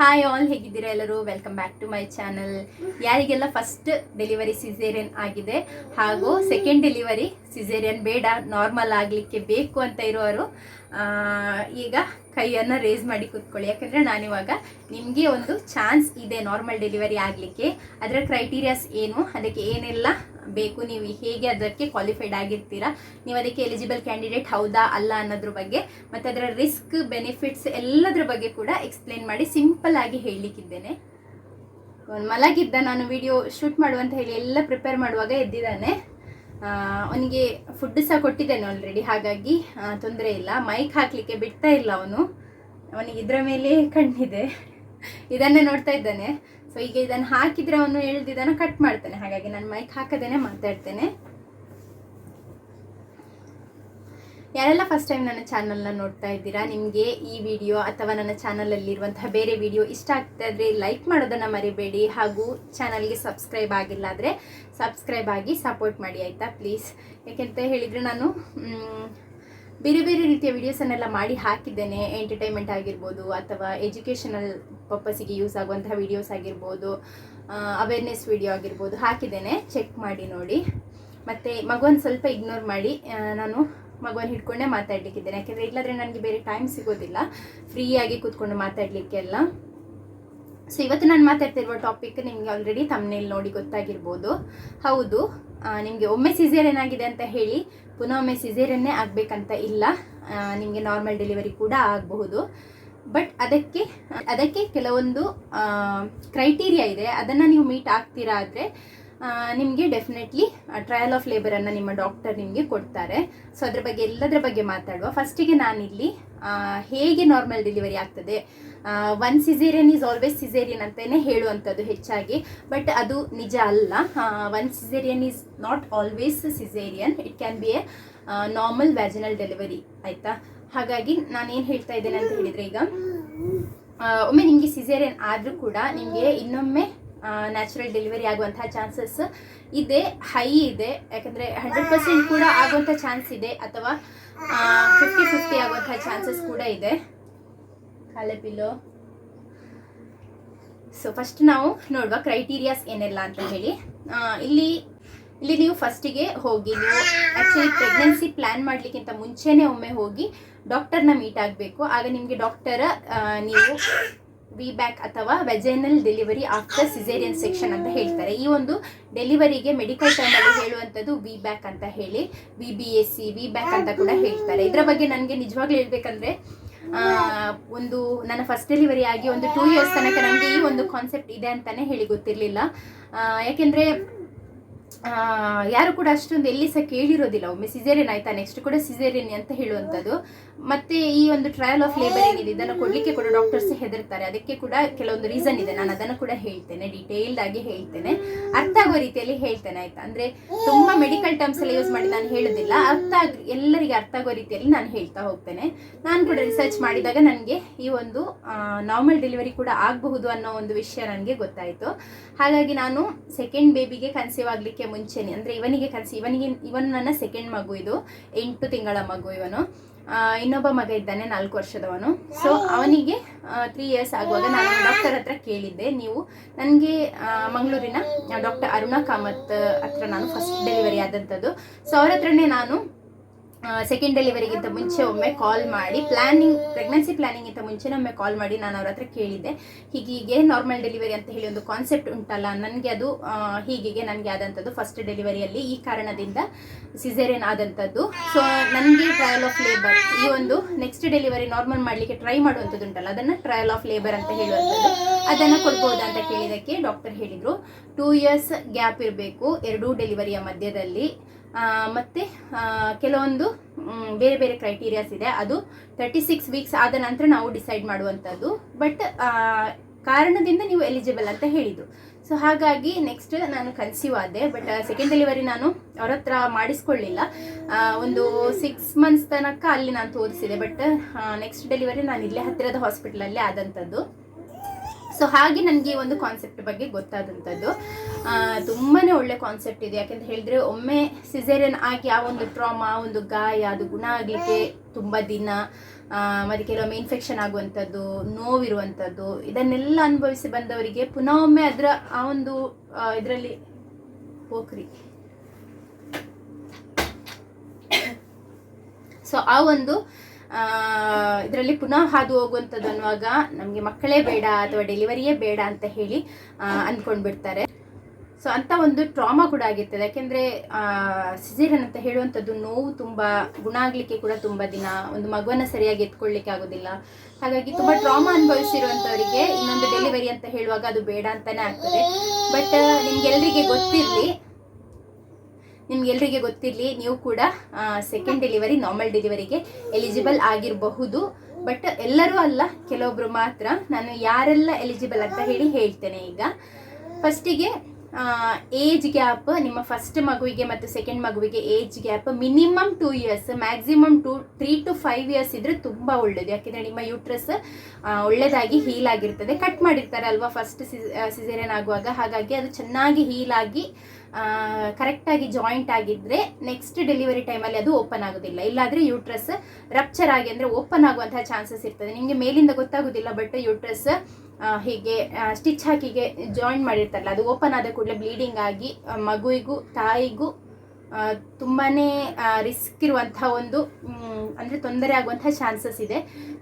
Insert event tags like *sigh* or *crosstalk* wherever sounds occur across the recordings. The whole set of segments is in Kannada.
ಹಾಯ್ ಆಲ್ ಹೇಗಿದ್ದೀರಾ ಎಲ್ಲರೂ? Welcome back to my channel ಯಾರಿಗೆಲ್ಲ ಫಸ್ಟ್ ಡೆಲಿವರಿ ಸಿಸೇರಿಯನ್ ಆಗಿದೆ, ಹಾಗೂ ಸೆಕೆಂಡ್ ಡೆಲಿವರಿ ಸಿಸೇರಿಯನ್ ಬೇಡ ನಾರ್ಮಲ್ ಆಗಲಿಕ್ಕೆ ಬೇಕು ಅಂತ ಇರೋರು ಈಗ ಕೈಯನ್ನು ರೇಸ್ ಮಾಡಿ ಕೂತ್ಕೊಳ್ಳಿ. ಯಾಕಂದರೆ ನಾನಿವಾಗ ನಿಮಗೆ ಒಂದು ಚಾನ್ಸ್ ಇದೆ ನಾರ್ಮಲ್ ಡೆಲಿವರಿ ಆಗಲಿಕ್ಕೆ. ಅದರ ಕ್ರೈಟೀರಿಯಾಸ್ ಏನು? ಅದಕ್ಕೆ ಏನೆಲ್ಲ ಬೇಕು, ನೀವು ಹೇಗೆ ಅದಕ್ಕೆ ಕ್ವಾಲಿಫೈಡ್ ಆಗಿರ್ತೀರಾ, ನೀವು ಅದಕ್ಕೆ ಎಲಿಜಿಬಲ್ ಕ್ಯಾಂಡಿಡೇಟ್ ಹೌದಾ, ಅಲ್ಲ ಅನ್ನೋದ್ರ ಬಗ್ಗೆ, ಮತ್ತು ಅದರ ರಿಸ್ಕ್ ಬೆನಿಫಿಟ್ಸ್ ಎಲ್ಲದ್ರ ಬಗ್ಗೆ ಕೂಡ ಎಕ್ಸ್ಪ್ಲೇನ್ ಮಾಡಿ ಸಿಂಪಲ್ ಆಗಿ ಹೇಳಲಿಕ್ಕಿದ್ದೇನೆ ಮಲಗಿದ್ದ ನಾನು ವಿಡಿಯೋ ಶೂಟ್ ಮಾಡುವಂತ ಹೇಳಿ ಎಲ್ಲ ಪ್ರಿಪೇರ್ ಮಾಡುವಾಗ ಎದ್ದಿದ್ದಾನೆ. ಅವನಿಗೆ ಫುಡ್ ಸಹ ಕೊಟ್ಟಿದ್ದೇನೆ ಆಲ್ರೆಡಿ ಹಾಗಾಗಿ ತೊಂದರೆ ಇಲ್ಲ. ಮೈಕ್ ಹಾಕಲಿಕ್ಕೆ ಬಿಡ್ತಾ ಇಲ್ಲ ಅವನು. ಅವನಿಗೆ ಇದರ ಮೇಲೆ ಕಣ್ಣಿದೆ. ಇದನ್ನೇ ನೋಡ್ತಾ ಇದ್ದಾನೆ. ಸೊ ಈಗ ಇದನ್ನು ಹಾಕಿದ್ರೆ ಅವನು ಎಳ್ದಿದ್ದನ್ನು ಕಟ್ ಮಾಡ್ತಾನೆ. ಹಾಗಾಗಿ ನಾನು ಮೈಕ್ ಹಾಕದೇನೆ ಮಾತಾಡ್ತೇನೆ. ಯಾರೆಲ್ಲ ಫಸ್ಟ್ ಟೈಮ್ ನನ್ನ ಚಾನಲ್ನ ನೋಡ್ತಾ ಇದ್ದೀರಾ, ನಿಮಗೆ ಈ ವಿಡಿಯೋ ಅಥವಾ ನನ್ನ ಚಾನಲಲ್ಲಿರುವಂತಹ ಬೇರೆ ವಿಡಿಯೋ ಇಷ್ಟ ಆಗ್ತಾ ಇದ್ರೆ ಲೈಕ್ ಮಾಡೋದನ್ನು ಮರಿಬೇಡಿ. ಹಾಗೂ ಚಾನಲ್ಗೆ ಸಬ್ಸ್ಕ್ರೈಬ್ ಆಗಿಲ್ಲ ಆದರೆ ಸಬ್ಸ್ಕ್ರೈಬ್ ಆಗಿ ಸಪೋರ್ಟ್ ಮಾಡಿ ಆಯಿತಾ? ಪ್ಲೀಸ್ ಯಾಕೆಂತ ಹೇಳಿದರೆ ನಾನು ಬೇರೆ ಬೇರೆ ರೀತಿಯ ವಿಡಿಯೋಸನ್ನೆಲ್ಲ ಮಾಡಿ ಹಾಕಿದ್ದೇನೆ ಎಂಟರ್ಟೈನ್ಮೆಂಟ್ ಆಗಿರ್ಬೋದು ಅಥವಾ ಎಜುಕೇಷನಲ್ ಪರ್ಪಸ್ಸಿಗೆ ಯೂಸ್ ಆಗುವಂತಹ ವಿಡಿಯೋಸ್ ಆಗಿರ್ಬೋದು ಅವೇರ್ನೆಸ್ ವಿಡಿಯೋ ಆಗಿರ್ಬೋದು ಹಾಕಿದ್ದೇನೆ. ಚೆಕ್ ಮಾಡಿ ನೋಡಿ. ಮತ್ತು ಮಗುವನ್ನು ಸ್ವಲ್ಪ ಇಗ್ನೋರ್ ಮಾಡಿ ನಾನು ಮಗುವನ್ನು ಹಿಡ್ಕೊಂಡೇ ಮಾತಾಡಲಿಕ್ಕಿದ್ದೇನೆ. ಯಾಕೆಂದರೆ ಇಲ್ಲಾದರೆ ನನಗೆ ಬೇರೆ ಟೈಮ್ ಸಿಗೋದಿಲ್ಲ. ಫ್ರೀಯಾಗಿ ಕೂತ್ಕೊಂಡು ಮಾತಾಡಲಿಕ್ಕೆಲ್ಲ. ಸೊ ಇವತ್ತು ನಾನು ಮಾತಾಡ್ತಿರುವ ಟಾಪಿಕ್ ನಿಮಗೆ ಆಲ್ರೆಡಿ ತಮ್ಮನೇಲಿ ನೋಡಿ ಗೊತ್ತಾಗಿರ್ಬೋದು. ಹೌದು. ನಿಮಗೆ ಒಮ್ಮೆ ಸಿಸೇರಿಯನ್ ಆಗಿದೆ ಅಂತ ಹೇಳಿ, ಪುನಃ ಒಮ್ಮೆ ಸಿಸೇರಿಯನ್ನೇ ಆಗಬೇಕಂತ ಇಲ್ಲ. ನಿಮಗೆ ನಾರ್ಮಲ್ ಡೆಲಿವರಿ ಕೂಡ ಆಗಬಹುದು. ಬಟ್ ಅದಕ್ಕೆ ಅದಕ್ಕೆ ಕೆಲವೊಂದು ಕ್ರೈಟೀರಿಯಾ ಇದೆ. ಅದನ್ನು ನೀವು ಮೀಟ್ ಆಗ್ತೀರಾ ಆದರೆ ನಿಮಗೆ ಡೆಫಿನೆಟ್ಲಿ ಟ್ರಯಲ್ ಆಫ್ ಲೇಬರನ್ನು ನಿಮ್ಮ ಡಾಕ್ಟರ್ ನಿಮಗೆ ಕೊಡ್ತಾರೆ. ಸೊ ಅದ್ರ ಬಗ್ಗೆ, ಎಲ್ಲದರ ಬಗ್ಗೆ ಮಾತಾಡುವ. ಫಸ್ಟಿಗೆ ನಾನಿಲ್ಲಿ ಹೇಗೆ ನಾರ್ಮಲ್ ಡೆಲಿವರಿ ಆಗ್ತದೆ? One caesarean is always caesarean ಅಂತಲೇ ಹೇಳುವಂಥದ್ದು ಹೆಚ್ಚಾಗಿ. ಬಟ್ ಅದು ನಿಜ ಅಲ್ಲ. One caesarean is not always caesarean it can be a normal vaginal delivery ಆಯಿತಾ? ಹಾಗಾಗಿ ನಾನೇನು ಹೇಳ್ತಾ ಇದ್ದೇನೆ ಅಂತ ಹೇಳಿದರೆ ಈಗ ಒಮ್ಮೆ ನಿಮಗೆ ಸಿಸೇರಿಯನ್ ಆದರೂ ಕೂಡ ನಿಮಗೆ ಇನ್ನೊಮ್ಮೆ ನ್ಯಾಚುರಲ್ ಡೆಲಿವರಿ ಆಗುವಂತಹ ಚಾನ್ಸಸ್ ಇದೆ ಹೈ ಇದೆ. ಯಾಕಂದರೆ ಹಂಡ್ರೆಡ್ ಪರ್ಸೆಂಟ್ ಕೂಡ ಆಗುವಂಥ ಚಾನ್ಸ್ ಇದೆ, ಅಥವಾ ಫಿಫ್ಟಿ ಫಿಫ್ಟಿ ಆಗುವಂತಹ ಚಾನ್ಸಸ್ ಕೂಡ ಇದೆ. ಕಾಲೆ ಪಿಲ್ಲೋ ಸೊ ಫಸ್ಟ್ ನಾವು ನೋಡುವ ಕ್ರೈಟೀರಿಯಾಸ್ ಏನೆಲ್ಲ ಅಂತ ಹೇಳಿ. ಇಲ್ಲಿ ಇಲ್ಲಿ ನೀವು ಫಸ್ಟಿಗೆ ಹೋಗಿ, ನೀವು ಆ್ಯಕ್ಚುಲಿ ಪ್ರೆಗ್ನೆನ್ಸಿ ಪ್ಲ್ಯಾನ್ ಮಾಡಲಿಕ್ಕಿಂತ ಮುಂಚೆನೇ ಒಮ್ಮೆ ಹೋಗಿ ಡಾಕ್ಟರ್ನ ಮೀಟ್ ಆಗಬೇಕು. ಆಗ ನಿಮಗೆ ಡಾಕ್ಟರ್ ನೀವು ವಿ ಬ್ಯಾಕ್ ಅಥವಾ vaginal delivery after caesarean section ಅಂತ ಹೇಳ್ತಾರೆ. ಈ ಒಂದು ಡೆಲಿವರಿಗೆ ಮೆಡಿಕಲ್ ಟರ್ಮಲ್ಲಿ ಹೇಳುವಂಥದ್ದು ವಿ ಬ್ಯಾಕ್ ಅಂತ ಹೇಳಿ V B S C V back ಅಂತ ಕೂಡ ಹೇಳ್ತಾರೆ. ಇದರ ಬಗ್ಗೆ ನನಗೆ ನಿಜವಾಗ್ಲೂ ಹೇಳ್ಬೇಕಂದ್ರೆ ಒಂದು ನನ್ನ ಫಸ್ಟ್ ಡೆಲಿವರಿ ಆಗಿ ಒಂದು ಟೂ ಇಯರ್ಸ್ ತನಕ ನನಗೆ ಈ ಒಂದು ಕಾನ್ಸೆಪ್ಟ್ ಇದೆ ಅಂತಾನೆ ಹೇಳಿ ಗೊತ್ತಿರಲಿಲ್ಲ. ಯಾಕೆಂದರೆ ಯಾರು ಕೂಡ ಅಷ್ಟೊಂದು ಎಲ್ಲಿ ಸಹ ಕೇಳಿರೋದಿಲ್ಲ. ಒಮ್ಮೆ ಸಿಸೇರಿಯನ್ ಆಯ್ತಾ? ನೆಕ್ಸ್ಟ್ ಕೂಡ ಸಿಸೇರಿಯನ್ ಅಂತ ಹೇಳುವಂಥದ್ದು ಮತ್ತೆ ಈ ಒಂದು ಟ್ರಯಲ್ ಆಫ್ ಲೇಬರ್ ಏನಿದೆ, ಇದನ್ನು ಕೊಡ್ಲಿಕ್ಕೆ ಕೂಡ ಡಾಕ್ಟರ್ಸ್ ಹೆದರ್ತಾರೆ. ಅದಕ್ಕೆ ಕೂಡ ಕೆಲವೊಂದು ರೀಸನ್ ಇದೆ. ನಾನು ಅದನ್ನು ಕೂಡ ಹೇಳ್ತೇನೆ ಡೀಟೇಲ್ಡ್ ಆಗಿ ಹೇಳ್ತೇನೆ. ಅರ್ಥ ಆಗೋ ರೀತಿಯಲ್ಲಿ ಹೇಳ್ತೇನೆ, ಆಯ್ತಾ? ಅಂದ್ರೆ ತುಂಬಾ ಮೆಡಿಕಲ್ ಟರ್ಮ್ಸ್ ಎಲ್ಲ ಯೂಸ್ ಮಾಡಿ ನಾನು ಹೇಳೋದಿಲ್ಲ. ಅರ್ಥ ಆಗ, ಎಲ್ಲರಿಗೆ ಅರ್ಥ ಆಗೋ ರೀತಿಯಲ್ಲಿ ನಾನು ಹೇಳ್ತಾ ಹೋಗ್ತೇನೆ. ನಾನು ಕೂಡ ರಿಸರ್ಚ್ ಮಾಡಿದಾಗ ನನಗೆ ಈ ಒಂದು ನಾರ್ಮಲ್ ಡೆಲಿವರಿ ಕೂಡ ಆಗಬಹುದು ಅನ್ನೋ ಒಂದು ವಿಷಯ ನನಗೆ ಗೊತ್ತಾಯಿತು. ಹಾಗಾಗಿ ನಾನು ಸೆಕೆಂಡ್ ಬೇಬಿಗೆ ಕನ್ಸೀವ್ ಆಗಲಿಕ್ಕೆ ಮುಂಚೆನೆ, ಅಂದರೆ ಇವನಿಗೆ ಕನ್ಸಿ ಇವನಿಗೆ ಇವನು ನನ್ನ ಸೆಕೆಂಡ್ ಮಗು ಇದು. ಎಂಟು ತಿಂಗಳ ಮಗು ಇವನು. ಇನ್ನೊಬ್ಬ ಮಗ ಇದ್ದಾನೆ, ನಾಲ್ಕು ವರ್ಷದವನು. ಸೊ ಅವನಿಗೆ ತ್ರೀ ಇಯರ್ಸ್ ಆಗುವಾಗ ನಾನು ಡಾಕ್ಟರ್ ಹತ್ರ ಕೇಳಿದ್ದೆ. ನೀವು ನನಗೆ ಮಂಗಳೂರಿನ ಡಾಕ್ಟರ್ ಅರುಣಾ ಕಾಮತ್ ಹತ್ರ ನಾನು ಫಸ್ಟ್ ಡೆಲಿವರಿ ಆದಂಥದ್ದು. ಸೊ ಅವ್ರ ಹತ್ರನೇ ನಾನು ಸೆಕೆಂಡ್ ಡೆಲಿವರಿಗಿಂತ ಮುಂಚೆ ಒಮ್ಮೆ ಕಾಲ್ ಮಾಡಿ ಪ್ಲಾನಿಂಗ್ ಪ್ರೆಗ್ನೆನ್ಸಿ ಪ್ಲಾನಿಂಗಿಂತ ಮುಂಚೆ ಒಮ್ಮೆ ಕಾಲ್ ಮಾಡಿ ನಾನು ಅವ್ರ ಹತ್ರ ಕೇಳಿದ್ದೆ. ಹೀಗೀಗೆ ನಾರ್ಮಲ್ ಡೆಲಿವರಿ ಅಂತ ಹೇಳಿ ಒಂದು ಕಾನ್ಸೆಪ್ಟ್ ಉಂಟಲ್ಲ, ನನಗೆ ಅದು ಹೀಗೆ ನನಗೆ ಆದಂಥದ್ದು ಫಸ್ಟ್ ಡೆಲಿವರಿಯಲ್ಲಿ ಈ ಕಾರಣದಿಂದ ಸಿಸೇರಿಯನ್ ಆದಂಥದ್ದು. ಸೊ ನನಗೆ ಟ್ರಯಲ್ ಆಫ್ ಲೇಬರ್ ಈ ಒಂದು ನೆಕ್ಸ್ಟ್ ಡೆಲಿವರಿ ನಾರ್ಮಲ್ ಮಾಡಲಿಕ್ಕೆ ಟ್ರೈ ಮಾಡುವಂಥದ್ದು ಉಂಟಲ್ಲ, ಅದನ್ನು ಟ್ರಯಲ್ ಆಫ್ ಲೇಬರ್ ಅಂತ ಹೇಳುವಂಥದ್ದು. ಅದನ್ನು ಕೊಡ್ಬೋದಾ ಅಂತ ಕೇಳಿದ್ದಕ್ಕೆ ಡಾಕ್ಟರ್ ಹೇಳಿದರು. ಟೂ ಇಯರ್ಸ್ ಗ್ಯಾಪ್ ಇರಬೇಕು, ಎರಡೂ ಡೆಲಿವರಿಯ ಮಧ್ಯದಲ್ಲಿ. ಮತ್ತೆ ಕೆಲವೊಂದು ಬೇರೆ ಬೇರೆ ಕ್ರೈಟೀರಿಯಾಸ್ ಇದೆ. ಅದು ತರ್ಟಿ ಸಿಕ್ಸ್ ವೀಕ್ಸ್ ಆದ ನಂತರ ನಾವು ಡಿಸೈಡ್ ಮಾಡುವಂಥದ್ದು. ಬಟ್ ಕಾರಣದಿಂದ ನೀವು ಎಲಿಜಿಬಲ್ ಅಂತ ಹೇಳಿದ್ದು. ಸೊ ಹಾಗಾಗಿ ನೆಕ್ಸ್ಟ್ ನಾನು ಕನ್ಸೀವ್ ಆದೆ. ಬಟ್ ಸೆಕೆಂಡ್ ಡೆಲಿವರಿ ನಾನು ಅವ್ರ ಹತ್ರ ಮಾಡಿಸ್ಕೊಳ್ಳಿಲ್ಲ. ಒಂದು ಸಿಕ್ಸ್ ಮಂತ್ಸ್ ತನಕ ಅಲ್ಲಿ ನಾನು ತೋರಿಸಿದೆ. ಬಟ್ ನೆಕ್ಸ್ಟ್ ಡೆಲಿವರಿ ನಾನು ಇಲ್ಲೇ ಹತ್ತಿರದ ಹಾಸ್ಪಿಟ್ಲಲ್ಲೇ ಆದಂಥದ್ದು. ಸೊ ಹಾಗೆ ನನಗೆ ಒಂದು ಕಾನ್ಸೆಪ್ಟ್ ಬಗ್ಗೆ ಗೊತ್ತಾದಂಥದ್ದು. ತುಂಬಾ ಒಳ್ಳೆ ಕಾನ್ಸೆಪ್ಟ್ ಇದೆ. ಯಾಕೆಂತ ಹೇಳಿದ್ರೆ ಒಮ್ಮೆ ಸಿಸೇರಿಯನ್ ಆಗಿ ಆ ಒಂದು ಟ್ರಾಮಾ ಒಂದು ಗಾಯ ಅದು ಗುಣ ಆಗಲಿಕ್ಕೆ ತುಂಬ ದಿನ ಮತ್ತು ಕೆಲವೊಮ್ಮೆ ಇನ್ಫೆಕ್ಷನ್ ಆಗುವಂಥದ್ದು, ನೋವಿರುವಂಥದ್ದು, ಇದನ್ನೆಲ್ಲ ಅನುಭವಿಸಿ ಬಂದವರಿಗೆ ಪುನಃ ಒಮ್ಮೆ ಅದರ, ಆ ಒಂದು ಇದರಲ್ಲಿ ಹೋಗ್ರಿ. ಸೊ ಆ ಒಂದು ಇದರಲ್ಲಿ ಪುನಃ ಹಾದು ಹೋಗುವಂಥದ್ದು ಅನ್ನುವಾಗ ನಮಗೆ ಮಕ್ಕಳೇ ಬೇಡ ಅಥವಾ ಡೆಲಿವರಿಯೇ ಬೇಡ ಅಂತ ಹೇಳಿ ಅಂದ್ಕೊಂಡ್ಬಿಡ್ತಾರೆ ಸೊ ಅಂತ ಒಂದು ಟ್ರಾಮಾ ಕೂಡ ಆಗಿರ್ತದೆ. ಯಾಕೆಂದರೆ ಸಿಸೇರಿಯನ್ ಅಂತ ಹೇಳುವಂಥದ್ದು ನೋವು ತುಂಬ, ಗುಣ ಆಗಲಿಕ್ಕೆ ಕೂಡ ತುಂಬ ದಿನ. ಒಂದು ಮಗುವನ್ನು ಸರಿಯಾಗಿ ಎತ್ಕೊಳ್ಳಿಕ್ಕೆ ಆಗೋದಿಲ್ಲ. ಹಾಗಾಗಿ ತುಂಬ ಟ್ರಾಮಾ ಅನುಭವಿಸಿರುವಂಥವರಿಗೆ ಇನ್ನೊಂದು ಡೆಲಿವರಿ ಅಂತ ಹೇಳುವಾಗ ಅದು ಬೇಡ ಅಂತಾನೆ ಆಗ್ತದೆ. ಬಟ್ ನಿಮ್ಗೆಲ್ಲರಿಗೆ ಗೊತ್ತಿರಲಿ ನಿಮ್ಗೆಲ್ರಿಗೆ ಗೊತ್ತಿರಲಿ, ನೀವು ಕೂಡ ಸೆಕೆಂಡ್ ಡೆಲಿವರಿ ನಾರ್ಮಲ್ ಡೆಲಿವರಿಗೆ ಎಲಿಜಿಬಲ್ ಆಗಿರಬಹುದು. ಬಟ್ ಎಲ್ಲರೂ ಅಲ್ಲ, ಕೆಲವೊಬ್ರು ಮಾತ್ರ. ನಾನು ಯಾರೆಲ್ಲ ಎಲಿಜಿಬಲ್ ಅಂತ ಹೇಳಿ ಹೇಳ್ತೇನೆ ಈಗ. ಫಸ್ಟಿಗೆ ಏಜ್ ಗ್ಯಾಪ್ ನಿಮ್ಮ ಫಸ್ಟ್ ಮಗುವಿಗೆ ಮತ್ತು ಸೆಕೆಂಡ್ ಮಗುವಿಗೆ age gap minimum two years maximum two three to five years ಇದ್ರೆ ತುಂಬ ಒಳ್ಳೇದು. ಯಾಕೆಂದರೆ ನಿಮ್ಮ ಯೂಟ್ರಸ್ ಒಳ್ಳೆದಾಗಿ ಹೀಲ್ ಆಗಿರ್ತದೆ. ಕಟ್ ಮಾಡಿರ್ತಾರೆ ಅಲ್ವಾ ಫಸ್ಟ್ ಸಿಸೇರಿಯನ್ ಆಗುವಾಗ. ಹಾಗಾಗಿ ಅದು ಚೆನ್ನಾಗಿ ಹೀಲ್ ಆಗಿ ಕರೆಕ್ಟಾಗಿ ಜಾಯಿಂಟ್ ಆಗಿದ್ರೆ ನೆಕ್ಸ್ಟ್ ಡೆಲಿವರಿ ಟೈಮಲ್ಲಿ ಅದು ಓಪನ್ ಆಗೋದಿಲ್ಲ. ಇಲ್ಲಾದರೆ ಯೂಟ್ರಸ್ ರಪ್ಚರ್ ಆಗಿ ಅಂದರೆ ಓಪನ್ ಆಗುವಂತಹ ಚಾನ್ಸಸ್ ಇರ್ತದೆ. ನಿಮಗೆ ಮೇಲಿಂದ ಗೊತ್ತಾಗೋದಿಲ್ಲ ಬಟ್ ಯೂಟ್ರಸ್ ಹೀಗೆ ಸ್ಟಿಚ್ ಹಾಕಿಗೆ ಜಾಯಿನ್ ಮಾಡಿರ್ತಾರಲ್ಲ, ಅದು ಓಪನ್ ಆದ ಕೂಡಲೇ ಬ್ಲೀಡಿಂಗ್ ಆಗಿ ಮಗುವಿಗೂ, ತಾಯಿಗೂ ತುಂಬಾ ರಿಸ್ಕ್ ಇರುವಂಥ ಒಂದು ಅಂದರೆ ತೊಂದರೆ ಆಗುವಂಥ ಚಾನ್ಸಸ್ ಇದೆ.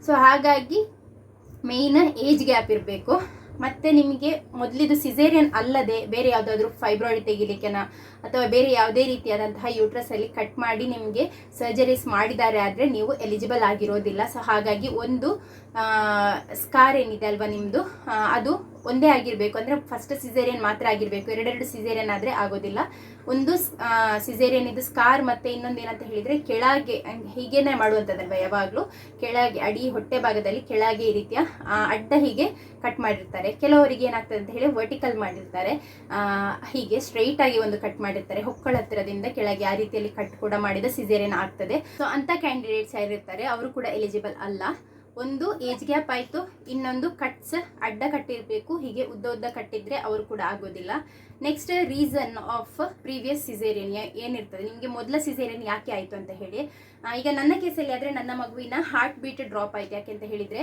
ಸೊ ಹಾಗಾಗಿ ಮೇಯ್ನ್ ಏಜ್ ಗ್ಯಾಪ್ ಇರಬೇಕು. ಮತ್ತು ನಿಮಗೆ ಮೊದಲಿದು ಸಿಸೇರಿಯನ್ ಅಲ್ಲದೆ ಬೇರೆ ಯಾವುದಾದ್ರೂ ಫೈಬ್ರಾಯ್ಡ್ ತೆಗಿಲಿಕ್ಕೆನ? ಅಥವಾ ಬೇರೆ ಯಾವುದೇ ರೀತಿಯಾದಂತಹ ಯೂಟ್ರಸಲ್ಲಿ ಕಟ್ ಮಾಡಿ ನಿಮಗೆ ಸರ್ಜರೀಸ್ ಮಾಡಿದ್ದಾರೆ ಆದರೆ ನೀವು ಎಲಿಜಿಬಲ್ ಆಗಿರೋದಿಲ್ಲ. ಸೊ ಹಾಗಾಗಿ ಒಂದು ಸ್ಕಾರ್ ಏನಿದೆ ಅಲ್ವಾ ನಿಮ್ಮದು ಅದು ಒಂದೇ ಆಗಿರಬೇಕು. ಅಂದರೆ ಫಸ್ಟ್ ಸಿಸೇರಿಯನ್ ಮಾತ್ರ ಆಗಿರಬೇಕು. ಎರಡೆರಡು ಸಿಸೇರಿಯನ್ ಆದರೆ ಆಗೋದಿಲ್ಲ. ಒಂದು ಸಿಸೇರಿಯನ್ ಇದು ಸ್ಕಾರ್ ಮತ್ತು ಇನ್ನೊಂದು ಏನಂತ ಹೇಳಿದರೆ ಕೆಳಗೆ ಹೀಗೇನೆ ಮಾಡುವಂಥದ್ದಲ್ವ ಯಾವಾಗಲೂ? ಕೆಳಗೆ, ಅಡಿ ಹೊಟ್ಟೆ ಭಾಗದಲ್ಲಿ ಕೆಳಗೆ ಈ ರೀತಿಯ ಅಡ್ಡ ಹೀಗೆ ಕಟ್ ಮಾಡಿರ್ತಾರೆ. ಕೆಲವರಿಗೆ ಏನಾಗ್ತದೆ ಅಂತ ಹೇಳಿ ವರ್ಟಿಕಲ್ ಮಾಡಿರ್ತಾರೆ. ಹೀಗೆ ಸ್ಟ್ರೈಟ್ ಆಗಿ ಒಂದು ಕಟ್ ಮಾಡಿರ್ತಾರೆ. ಹೊಕ್ಕಳ ಹತ್ತಿರದಿಂದ ಕೆಳಗೆ ಆ ರೀತಿಯಲ್ಲಿ ಕಟ್ ಕೂಡ ಮಾಡಿದ ಸಿಸೇರಿಯನ್ ಆಗ್ತದೆ. ಸೊ ಅಂತ ಕ್ಯಾಂಡಿಡೇಟ್ಸ್ ಯಾರಿರ್ತಾರೆ, ಅವರು ಕೂಡ ಎಲಿಜಿಬಲ್ ಅಲ್ಲ. ಒಂದು ಏಜ್ ಗ್ಯಾಪ್ ಆಯಿತು. ಇನ್ನೊಂದು ಕಟ್ಸ್ ಅಡ್ಡ ಕಟ್ಟಿರಬೇಕು. ಹೀಗೆ ಉದ್ದ ಉದ್ದ ಕಟ್ಟಿದ್ರೆ ಅವರು ಕೂಡ ಆಗೋದಿಲ್ಲ. Next reason of previous caesarean ಏನಿರ್ತದೆ? ನಿಮಗೆ ಮೊದಲ ಸಿಸೇರಿಯನ್ ಯಾಕೆ ಆಯಿತು ಅಂತ ಹೇಳಿ. ಈಗ ನನ್ನ ಕೇಸಲ್ಲಿ ಆದರೆ ನನ್ನ ಮಗುವಿನ ಹಾರ್ಟ್ ಬೀಟ್ ಡ್ರಾಪ್ ಆಯಿತು. ಯಾಕೆ ಅಂತ ಹೇಳಿದರೆ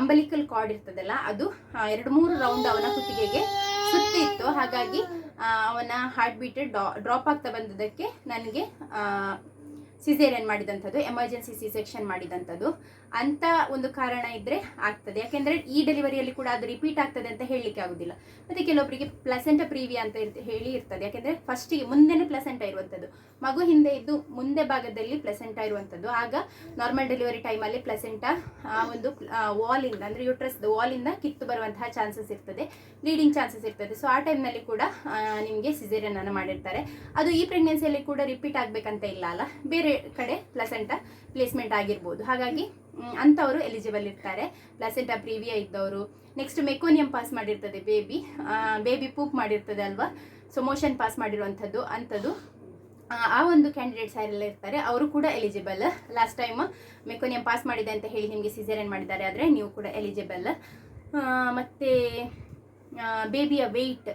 ಅಂಬಲಿಕಲ್ ಕಾರ್ಡ್ ಇರ್ತದಲ್ಲ, ಅದು ಎರಡು ಮೂರು ರೌಂಡ್ ಅವನ ಕುತ್ತಿಗೆಗೆ ಸುತ್ತಿತ್ತು. ಹಾಗಾಗಿ ಅವನ ಹಾರ್ಟ್ ಬೀಟ್ ಡ್ರಾಪ್ ಆಗ್ತಾ ಬಂದದಕ್ಕೆ ನನಗೆ ಸಿಸೇರಿಯನ್ ಮಾಡಿದಂಥದ್ದು ಎಮರ್ಜೆನ್ಸಿ ಸಿ ಸೆಕ್ಷನ್ ಮಾಡಿದಂಥದ್ದು. ಅಂತ ಒಂದು ಕಾರಣ ಇದ್ರೆ ಆಗ್ತದೆ. ಯಾಕೆಂದ್ರೆ ಈ ಡೆಲಿವರಿಯಲ್ಲಿ ಕೂಡ ಅದು ರಿಪೀಟ್ ಆಗ್ತದೆ ಅಂತ ಹೇಳಲಿಕ್ಕೆ ಆಗುದಿಲ್ಲ. ಮತ್ತೆ ಕೆಲವೊಬ್ಬರಿಗೆ ಪ್ಲಸೆಂಟ ಪ್ರೀವಿಯ ಅಂತ ಹೇಳಿ ಇರ್ತದೆ. ಯಾಕೆಂದ್ರೆ ಫಸ್ಟಿಗೆ ಮುಂದೆನೆ ಪ್ಲಸೆಂಟ ಇರುವಂಥದ್ದು ಮಗು ಹಿಂದೆ ಇದ್ದು ಮುಂದೆ ಭಾಗದಲ್ಲಿ ಪ್ಲಸೆಂಟ ಇರುವಂಥದ್ದು ಆಗ ನಾರ್ಮಲ್ ಡೆಲಿವರಿ ಟೈಮಲ್ಲಿ ಪ್ಲಸೆಂಟ ಆ ಒಂದು ವಾಲಿಂದ ಅಂದರೆ ಯೂಟ್ರಸ್ ವಾಲಿಂದ ಕಿತ್ತು ಬರುವಂತಹ ಚಾನ್ಸಸ್ ಇರ್ತದೆ. ಬ್ಲೀಡಿಂಗ್ ಚಾನ್ಸಸ್ ಇರ್ತದೆ. ಸೊ ಆ ಟೈಮ್ನಲ್ಲಿ ಕೂಡ ನಿಮಗೆ ಸಿಸೇರಿಯನ್ ಅನ್ನು ಮಾಡಿರ್ತಾರೆ. ಅದು ಈ ಪ್ರೆಗ್ನೆನ್ಸಿಯಲ್ಲಿ ಕೂಡ ರಿಪೀಟ್ ಆಗಬೇಕಂತ ಇಲ್ಲ ಅಲ್ಲ. ಬೇರೆ ಕಡೆ ಪ್ಲಸೆಂಟ ಪ್ಲೇಸ್ಮೆಂಟ್ ಆಗಿರ್ಬೋದು. ಹಾಗಾಗಿ ಅಂಥವರು ಎಲಿಜಿಬಲ್ ಇರ್ತಾರೆ. ಪ್ಲಾಸೆಂಟಾ ಪ್ರೀವಿಯ ಇದ್ದವರು. ನೆಕ್ಸ್ಟ್ ಮೆಕೋನಿಯಂ ಪಾಸ್ ಮಾಡಿರ್ತದೆ ಬೇಬಿ ಬೇಬಿ ಪೂಪ್ ಮಾಡಿರ್ತದೆ ಅಲ್ವಾ? ಸೊ ಮೋಷನ್ ಪಾಸ್ ಮಾಡಿರುವಂಥದ್ದು ಅಂಥದ್ದು. ಆ, ಆ ಒಂದು ಕ್ಯಾಂಡಿಡೇಟ್ಸ್ ಯಾರೆಲ್ಲ ಇರ್ತಾರೆ. ಅವರು ಕೂಡ eligible last time meconium pass ಮಾಡಿದೆ ಅಂತ ಹೇಳಿ ನಿಮಗೆ ಸಿಸೇರಿಯನ್ ಮಾಡಿದ್ದಾರೆ ಆದರೆ ನೀವು ಕೂಡ ಎಲಿಜಿಬಲ್ ಮತ್ತು ಬೇಬಿಯ ವೆಯ್ಟ್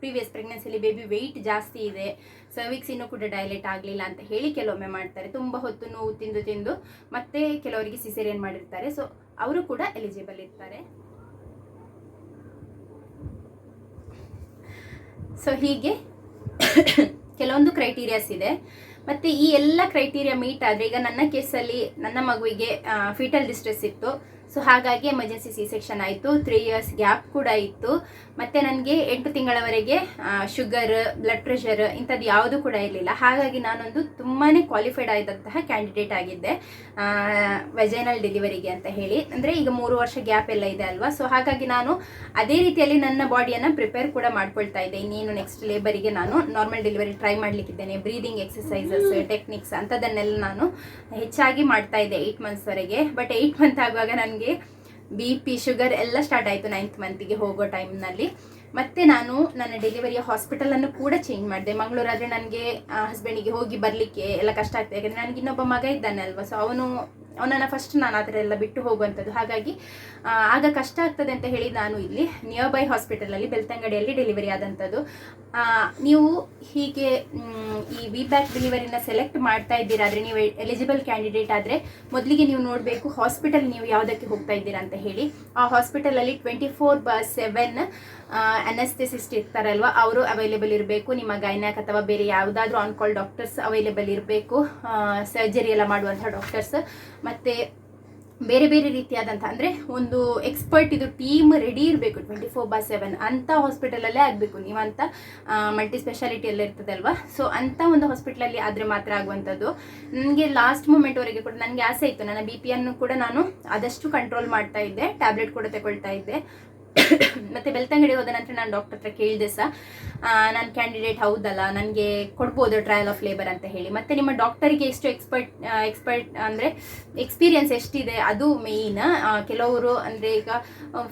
ಪ್ರೀವಿಯಸ್ ಪ್ರೆಗ್ನೆನ್ಸಿಲಿ ಬೇಬಿ ವೆಯ್ಟ್ ಜಾಸ್ತಿ ಇದೆ ಸರ್ವಿಕ್ಸ್ ಇನ್ನೂ ಕೂಡ ಡೈಲೇಟ್ ಆಗಲಿಲ್ಲ ಅಂತ ಹೇಳಿ ಕೆಲವೊಮ್ಮೆ ಮಾಡ್ತಾರೆ. ತುಂಬ ಹೊತ್ತು ನೋವು ತಿಂದು ತಿಂದು ಮತ್ತೆ ಕೆಲವರಿಗೆ ಸಿಸೇರಿಯನ್ ಮಾಡಿರ್ತಾರೆ. ಸೊ ಅವರು ಕೂಡ ಎಲಿಜಿಬಲ್ ಇರ್ತಾರೆ. ಸೊ ಹೀಗೆ *coughs* ಕೆಲವೊಂದು ಕ್ರೈಟೀರಿಯಾಸ್ ಇದೆ. ಮತ್ತೆ ಈ ಎಲ್ಲ ಕ್ರೈಟೀರಿಯಾ ಮೀಟ್ ಆದರೆ ಈಗ ನನ್ನ ಕೇಸಲ್ಲಿ ನನ್ನ ಮಗುವಿಗೆ ಫೀಟಲ್ ಡಿಸ್ಟ್ರೆಸ್ ಇತ್ತು. ಸೊ ಹಾಗಾಗಿ ಎಮರ್ಜೆನ್ಸಿ ಸಿ ಸೆಕ್ಷನ್ ಆಯಿತು. ತ್ರೀ ಇಯರ್ಸ್ ಗ್ಯಾಪ್ ಕೂಡ ಇತ್ತು. ಮತ್ತು ನನಗೆ ಎಂಟು ತಿಂಗಳವರೆಗೆ ಶುಗರ್ ಬ್ಲಡ್ ಪ್ರೆಷರ್ ಇಂಥದ್ದು ಯಾವುದು ಕೂಡ ಇರಲಿಲ್ಲ. ಹಾಗಾಗಿ ನಾನೊಂದು ತುಂಬಾ ಕ್ವಾಲಿಫೈಡ್ ಆದಂತಹ ಕ್ಯಾಂಡಿಡೇಟ್ ಆಗಿದ್ದೆ. ವೆಜೈನಲ್ ಡೆಲಿವರಿಗೆ ಅಂತ ಹೇಳಿ. ಅಂದರೆ ಈಗ ಮೂರು ವರ್ಷ ಗ್ಯಾಪ್ ಎಲ್ಲ ಇದೆ ಅಲ್ವಾ? ಸೊ ಹಾಗಾಗಿ ನಾನು ಅದೇ ರೀತಿಯಲ್ಲಿ ನನ್ನ ಬಾಡಿಯನ್ನು ಪ್ರಿಪೇರ್ ಕೂಡ ಮಾಡ್ಕೊಳ್ತಾ ಇದ್ದೆ. ಇನ್ನೇನು ನೆಕ್ಸ್ಟ್ ಲೇಬರಿಗೆ ನಾನು ನಾರ್ಮಲ್ ಡೆಲಿವರಿ ಟ್ರೈ ಮಾಡಲಿಕ್ಕಿದ್ದೇನೆ. ಬ್ರೀದಿಂಗ್ ಎಕ್ಸಸೈಸಸ್ ಟೆಕ್ನಿಕ್ಸ್ ಅಂಥದ್ದನ್ನೆಲ್ಲ ನಾನು ಹೆಚ್ಚಾಗಿ ಮಾಡ್ತಾ ಇದ್ದೆ ಏಯ್ಟ್ ಮಂತ್ಸ್ವರೆಗೆ ಬಟ್ ಏಯ್ಟ್ ಮಂತ್ ಆಗುವಾಗ ನನಗೆ ಬಿ ಪಿ ಶುಗರ್ ಎಲ್ಲ ಸ್ಟಾರ್ಟ್ ಆಯಿತು ನೈನ್ತ್ ಮಂತಿಗೆ ಹೋಗೋ ಟೈಮ್ನಲ್ಲಿ ಮತ್ತೆ ನಾನು ನನ್ನ ಡೆಲಿವರಿಯ ಹಾಸ್ಪಿಟಲನ್ನು ಕೂಡ ಚೇಂಜ್ ಮಾಡಿದೆ. ಮಂಗಳೂರಾದರೆ ನನಗೆ ಹಸ್ಬೆಂಡಿಗೆ ಹೋಗಿ ಬರಲಿಕ್ಕೆ ಎಲ್ಲ ಕಷ್ಟ ಆಗ್ತದೆ. ಯಾಕಂದರೆ ನನಗೆ ಇನ್ನೊಬ್ಬ ಮಗ ಇದ್ದಾನೆ ಅಲ್ವಾ ಸೊ ಅವನು ಅವನನ್ನು ಫಸ್ಟ್ ನಾನು ಆ ಥರ ಎಲ್ಲ ಬಿಟ್ಟು ಹೋಗುವಂಥದ್ದು. ಹಾಗಾಗಿ ಆಗ ಕಷ್ಟ ಆಗ್ತದೆ ಅಂತ ಹೇಳಿ ನಾನು ಇಲ್ಲಿ ನಿಯರ್ ಬೈ ಹಾಸ್ಪಿಟಲಲ್ಲಿ ಬೆಳ್ತಂಗಡಿಯಲ್ಲಿ ಡೆಲಿವರಿ ಆದಂಥದ್ದು. ನೀವು ಹೀಗೆ ಈ ವಿ ಬ್ಯಾಕ್ ಡೆಲಿವರಿನ ಸೆಲೆಕ್ಟ್ ಮಾಡ್ತಾ ಇದ್ದೀರಾ ಆದರೆ ನೀವು ಎಲಿಜಿಬಲ್ ಕ್ಯಾಂಡಿಡೇಟ್ ಆದರೆ ಮೊದಲಿಗೆ ನೀವು ನೋಡಬೇಕು ಹಾಸ್ಪಿಟಲ್ ನೀವು ಯಾವುದಕ್ಕೆ ಹೋಗ್ತಾ ಇದ್ದೀರಾ ಅಂತ ಹೇಳಿ. ಆ hospital twenty four by seven anaesthetist ಇರ್ತಾರಲ್ವ, ಅವರು ಅವೈಲೇಬಲ್ ಇರಬೇಕು. ನಿಮ್ಮ ಗೈನ್ಯಾಕ್ ಅಥವಾ ಬೇರೆ ಯಾವುದಾದ್ರೂ ಆನ್ಕಾಲ್ ಡಾಕ್ಟರ್ಸ್ ಅವೈಲೇಬಲ್ ಇರಬೇಕು. ಸರ್ಜರಿ ಎಲ್ಲ ಮಾಡುವಂಥ ಡಾಕ್ಟರ್ಸ್ ಮತ್ತು ಬೇರೆ ಬೇರೆ ರೀತಿಯಾದಂಥ, ಅಂದರೆ ಒಂದು ಎಕ್ಸ್ಪರ್ಟ್ ಇದು ಟೀಮ್ ರೆಡಿ ಇರಬೇಕು ಟ್ವೆಂಟಿ ಫೋರ್ ಬೈ ಸೆವೆನ್ ಅಂಥ ಹಾಸ್ಪಿಟಲಲ್ಲೇ ಆಗಬೇಕು. ನೀವಂತ ಮಲ್ಟಿ ಸ್ಪೆಷಾಲಿಟಿ ಎಲ್ಲ ಇರ್ತದಲ್ವಾ? ಸೊ ಅಂಥ ಒಂದು ಹಾಸ್ಪಿಟಲಲ್ಲಿ ಆದರೆ ಮಾತ್ರ ಆಗುವಂಥದ್ದು. ನನಗೆ ಲಾಸ್ಟ್ ಮೂಮೆಂಟ್ವರೆಗೆ ಕೂಡ ನನಗೆ ಆಸೆ ಇತ್ತು. ನನ್ನ ಬಿ ಪಿಯನ್ನು ಕೂಡ ನಾನು ಆದಷ್ಟು ಕಂಟ್ರೋಲ್ ಮಾಡ್ತಾ ಇದ್ದೆ ಟ್ಯಾಬ್ಲೆಟ್ ಕೂಡ ತಗೊಳ್ತಾ ಇದ್ದೆ. ಮತ್ತೆ ಬೆಳ್ತಂಗಡಿ ಹೋದ ನಂತರ ನಾನು ಡಾಕ್ಟರ್ ಹತ್ರ ಕೇಳಿದೆ ಸಹ ನಾನು ಕ್ಯಾಂಡಿಡೇಟ್ ಹೌದಲ್ಲ, ನನಗೆ ಕೊಡ್ಬೋದು ಟ್ರಯಲ್ ಆಫ್ ಲೇಬರ್ ಅಂತ ಹೇಳಿ. ಮತ್ತೆ ನಿಮ್ಮ ಡಾಕ್ಟರಿಗೆ ಎಷ್ಟು ಎಕ್ಸ್ಪರ್ಟ್ ಎಕ್ಸ್ಪರ್ಟ್ ಅಂದರೆ ಎಕ್ಸ್ಪೀರಿಯನ್ಸ್ ಎಷ್ಟಿದೆ, ಅದು ಮೇಯ್ನ್ ಕೆಲವರು ಅಂದರೆ ಈಗ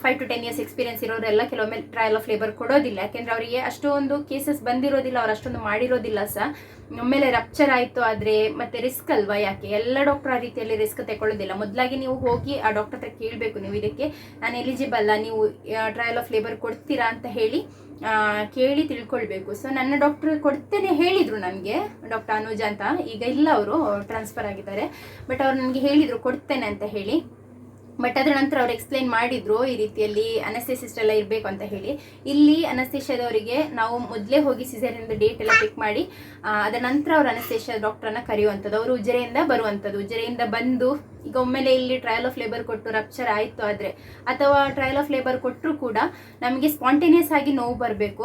five to ten years experience ಇರೋರೆಲ್ಲ ಕೆಲವೊಮ್ಮೆ ಟ್ರಯಲ್ ಆಫ್ ಲೇಬರ್ ಕೊಡೋದಿಲ್ಲ. ಯಾಕೆಂದರೆ ಅವರಿಗೆ ಅಷ್ಟೊಂದು ಕೇಸಸ್ ಬಂದಿರೋದಿಲ್ಲ, ಅವ್ರು ಅಷ್ಟೊಂದು ಮಾಡಿರೋದಿಲ್ಲ ಸಹ ಒಮ್ಮೆಲೆ ರಪ್ಚರ್ ಆಯಿತು ಆದರೆ ಮತ್ತೆ ರಿಸ್ಕ್ ಅಲ್ವಾ ಯಾಕೆ? ಎಲ್ಲ ಡಾಕ್ಟರ್ ಆ ರೀತಿಯಲ್ಲಿ ರಿಸ್ಕ್ ತಗೊಳ್ಳೋದಿಲ್ಲ ಮೊದಲಾಗಿ ನೀವು ಹೋಗಿ ಆ ಡಾಕ್ಟರ್ ಹತ್ರ ಕೇಳಬೇಕು ನೀವು ಇದಕ್ಕೆ. ನಾನು ಎಲಿಜಿಬಲ್ಲ ನೀವು ಟ್ರಯಲ್ ಆಫ್ ಲೇಬರ್ ಕೊಡ್ತೀರಾ ಅಂತ ಹೇಳಿ ಕೇಳಿ ತಿಳ್ಕೊಳ್ಬೇಕು. ಸೊ ನನ್ನ ಡಾಕ್ಟರ್ ಕೊಡ್ತೇನೆ ಹೇಳಿದರು ನನಗೆ ಡಾಕ್ಟರ್ ಅನುಜ ಅಂತ. ಈಗ ಇಲ್ಲ ಅವರು ಟ್ರಾನ್ಸ್ಫರ್ ಆಗಿದ್ದಾರೆ. ಬಟ್ ಅವ್ರು ನನಗೆ ಹೇಳಿದರು, ಕೊಡ್ತೇನೆ ಅಂತ ಹೇಳಿ. ಬಟ್ ಅದರ ನಂತರ ಅವ್ರು ಎಕ್ಸ್ಪ್ಲೈನ್ ಮಾಡಿದ್ರು ಈ ರೀತಿಯಲ್ಲಿ ಅನಸ್ಥೆಸಿಸ್ಟ್ ಎಲ್ಲ ಇರಬೇಕು ಅಂತ ಹೇಳಿ. ಇಲ್ಲಿ ಅನಸ್ಥೇಷಿಯಾದವರಿಗೆ ನಾವು ಮೊದಲೇ ಹೋಗಿ ಸಿಸೇರಿಯಿಂದ ಡೇಟ್ ಎಲ್ಲ ಪಿಕ್ ಮಾಡಿ ಅದರ ನಂತರ ಅವ್ರು ಅನಸ್ಥೇಷಿಯಾ ಡಾಕ್ಟರ್ನ ಕರೆಯುವಂಥದ್ದು, ಅವರು ಉಜಿರೆಯಿಂದ ಬರುವಂಥದ್ದು ಉಜಿರೆಯಿಂದ ಬಂದು ಈಗ ಒಮ್ಮೆಲೆ ಇಲ್ಲಿ ಟ್ರಯಲ್ ಆಫ್ ಲೇಬರ್ ಕೊಟ್ಟು ರಪ್ಚರ್ ಆಯಿತು ಆದರೆ, ಅಥವಾ ಟ್ರಯಲ್ ಆಫ್ ಲೇಬರ್ ಕೊಟ್ಟರು ಕೂಡ ನಮಗೆ ಸ್ಪಾಂಟೇನಿಯಸ್ ಆಗಿ ನೋವು ಬರಬೇಕು.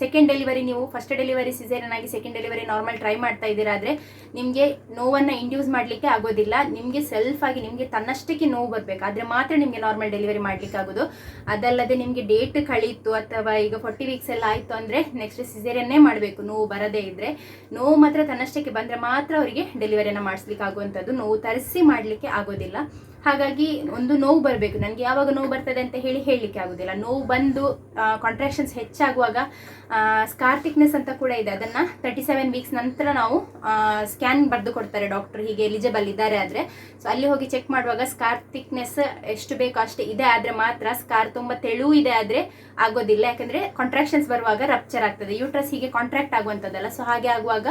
ಸೆಕೆಂಡ್ ಡೆಲಿವರಿ ನೀವು ಫಸ್ಟ್ ಡೆಲಿವರಿ ಸಿಸೇರಿಯನ್ ಆಗಿ ಸೆಕೆಂಡ್ ಡೆಲಿವರಿ ನಾರ್ಮಲ್ ಟ್ರೈ ಮಾಡ್ತಾ ಇದ್ದೀರಾ ಆದರೆ ನಿಮಗೆ ನೋವನ್ನು ಇಂಡ್ಯೂಸ್ ಮಾಡಲಿಕ್ಕೆ ಆಗೋದಿಲ್ಲ. ನಿಮಗೆ ಸೆಲ್ಫ್ ಆಗಿ ನಿಮಗೆ ತನ್ನಷ್ಟಕ್ಕೆ ನೋವು ಬರಬೇಕು. ಆದರೆ ಮಾತ್ರ ನಿಮಗೆ ನಾರ್ಮಲ್ ಡೆಲಿವರಿ ಮಾಡಲಿಕ್ಕೆ ಆಗೋದು. ಅದಲ್ಲದೆ ನಿಮಗೆ ಡೇಟ್ ಕಳೀತು ಅಥವಾ ಈಗ ಫಾರ್ಟಿ ವೀಕ್ಸ್ ಎಲ್ಲ ಆಯಿತು ಅಂದರೆ ನೆಕ್ಸ್ಟ್ ಸಿಸೇರಿಯನ್ನೇ ಮಾಡಬೇಕು. ನೋವು ಬರದೇ ಇದ್ದರೆ ನೋವು ಮಾತ್ರ ತನ್ನಷ್ಟಕ್ಕೆ ಬಂದರೆ ಮಾತ್ರ ಅವರಿಗೆ ಡೆಲಿವರಿಯನ್ನು ಮಾಡಿಸ್ಲಿಕ್ಕೆ ಆಗುವಂಥದ್ದು. ನೋವು ತರಿಸಿ ಮಾಡಲಿಕ್ಕೆ ಆಗೋದಿಲ್ಲ. ಹಾಗಾಗಿ ಒಂದು ನೋವು ಬರಬೇಕು. ನನಗೆ ಯಾವಾಗ ನೋವು ಬರ್ತದೆ ಅಂತ ಹೇಳಿ ಹೇಳಲಿಕ್ಕೆ ಆಗೋದಿಲ್ಲ. ನೋವು ಬಂದು ಕಾಂಟ್ರಾಕ್ಷನ್ಸ್ ಹೆಚ್ಚಾಗುವಾಗ ಸ್ಕಾರ್ ಥಿಕ್ನೆಸ್ ಅಂತ ಕೂಡ ಇದೆ. ಅದನ್ನು ತರ್ಟಿ ಸೆವೆನ್ ವೀಕ್ಸ್ ನಂತರ ನಾವು ಸ್ಕ್ಯಾನ್ ಬರೆದು ಕೊಡ್ತಾರೆ ಡಾಕ್ಟರ್ ಹೀಗೆ ಎಲಿಜಿಬಲ್ ಇದ್ದಾರೆ ಆದರೆ. ಸೊ ಅಲ್ಲಿ ಹೋಗಿ ಚೆಕ್ ಮಾಡುವಾಗ ಸ್ಕಾರ್ ಥಿಕ್ನೆಸ್ ಎಷ್ಟು ಬೇಕೋ ಅಷ್ಟೇ ಇದೆ. ಆದರೆ ಮಾತ್ರ ಸ್ಕಾರ್ ತುಂಬ ತೆಳು ಇದೆ ಆದರೆ ಆಗೋದಿಲ್ಲ. ಯಾಕಂದರೆ ಕಾಂಟ್ರಾಕ್ಷನ್ಸ್ ಬರುವಾಗ ರಪ್ಚರ್ ಆಗ್ತದೆ. ಯೂಟ್ರಸ್ ಹೀಗೆ ಕಾಂಟ್ರಾಕ್ಟ್ ಆಗುವಂಥದ್ದಲ್ಲ. ಸೊ ಹಾಗೆ ಆಗುವಾಗ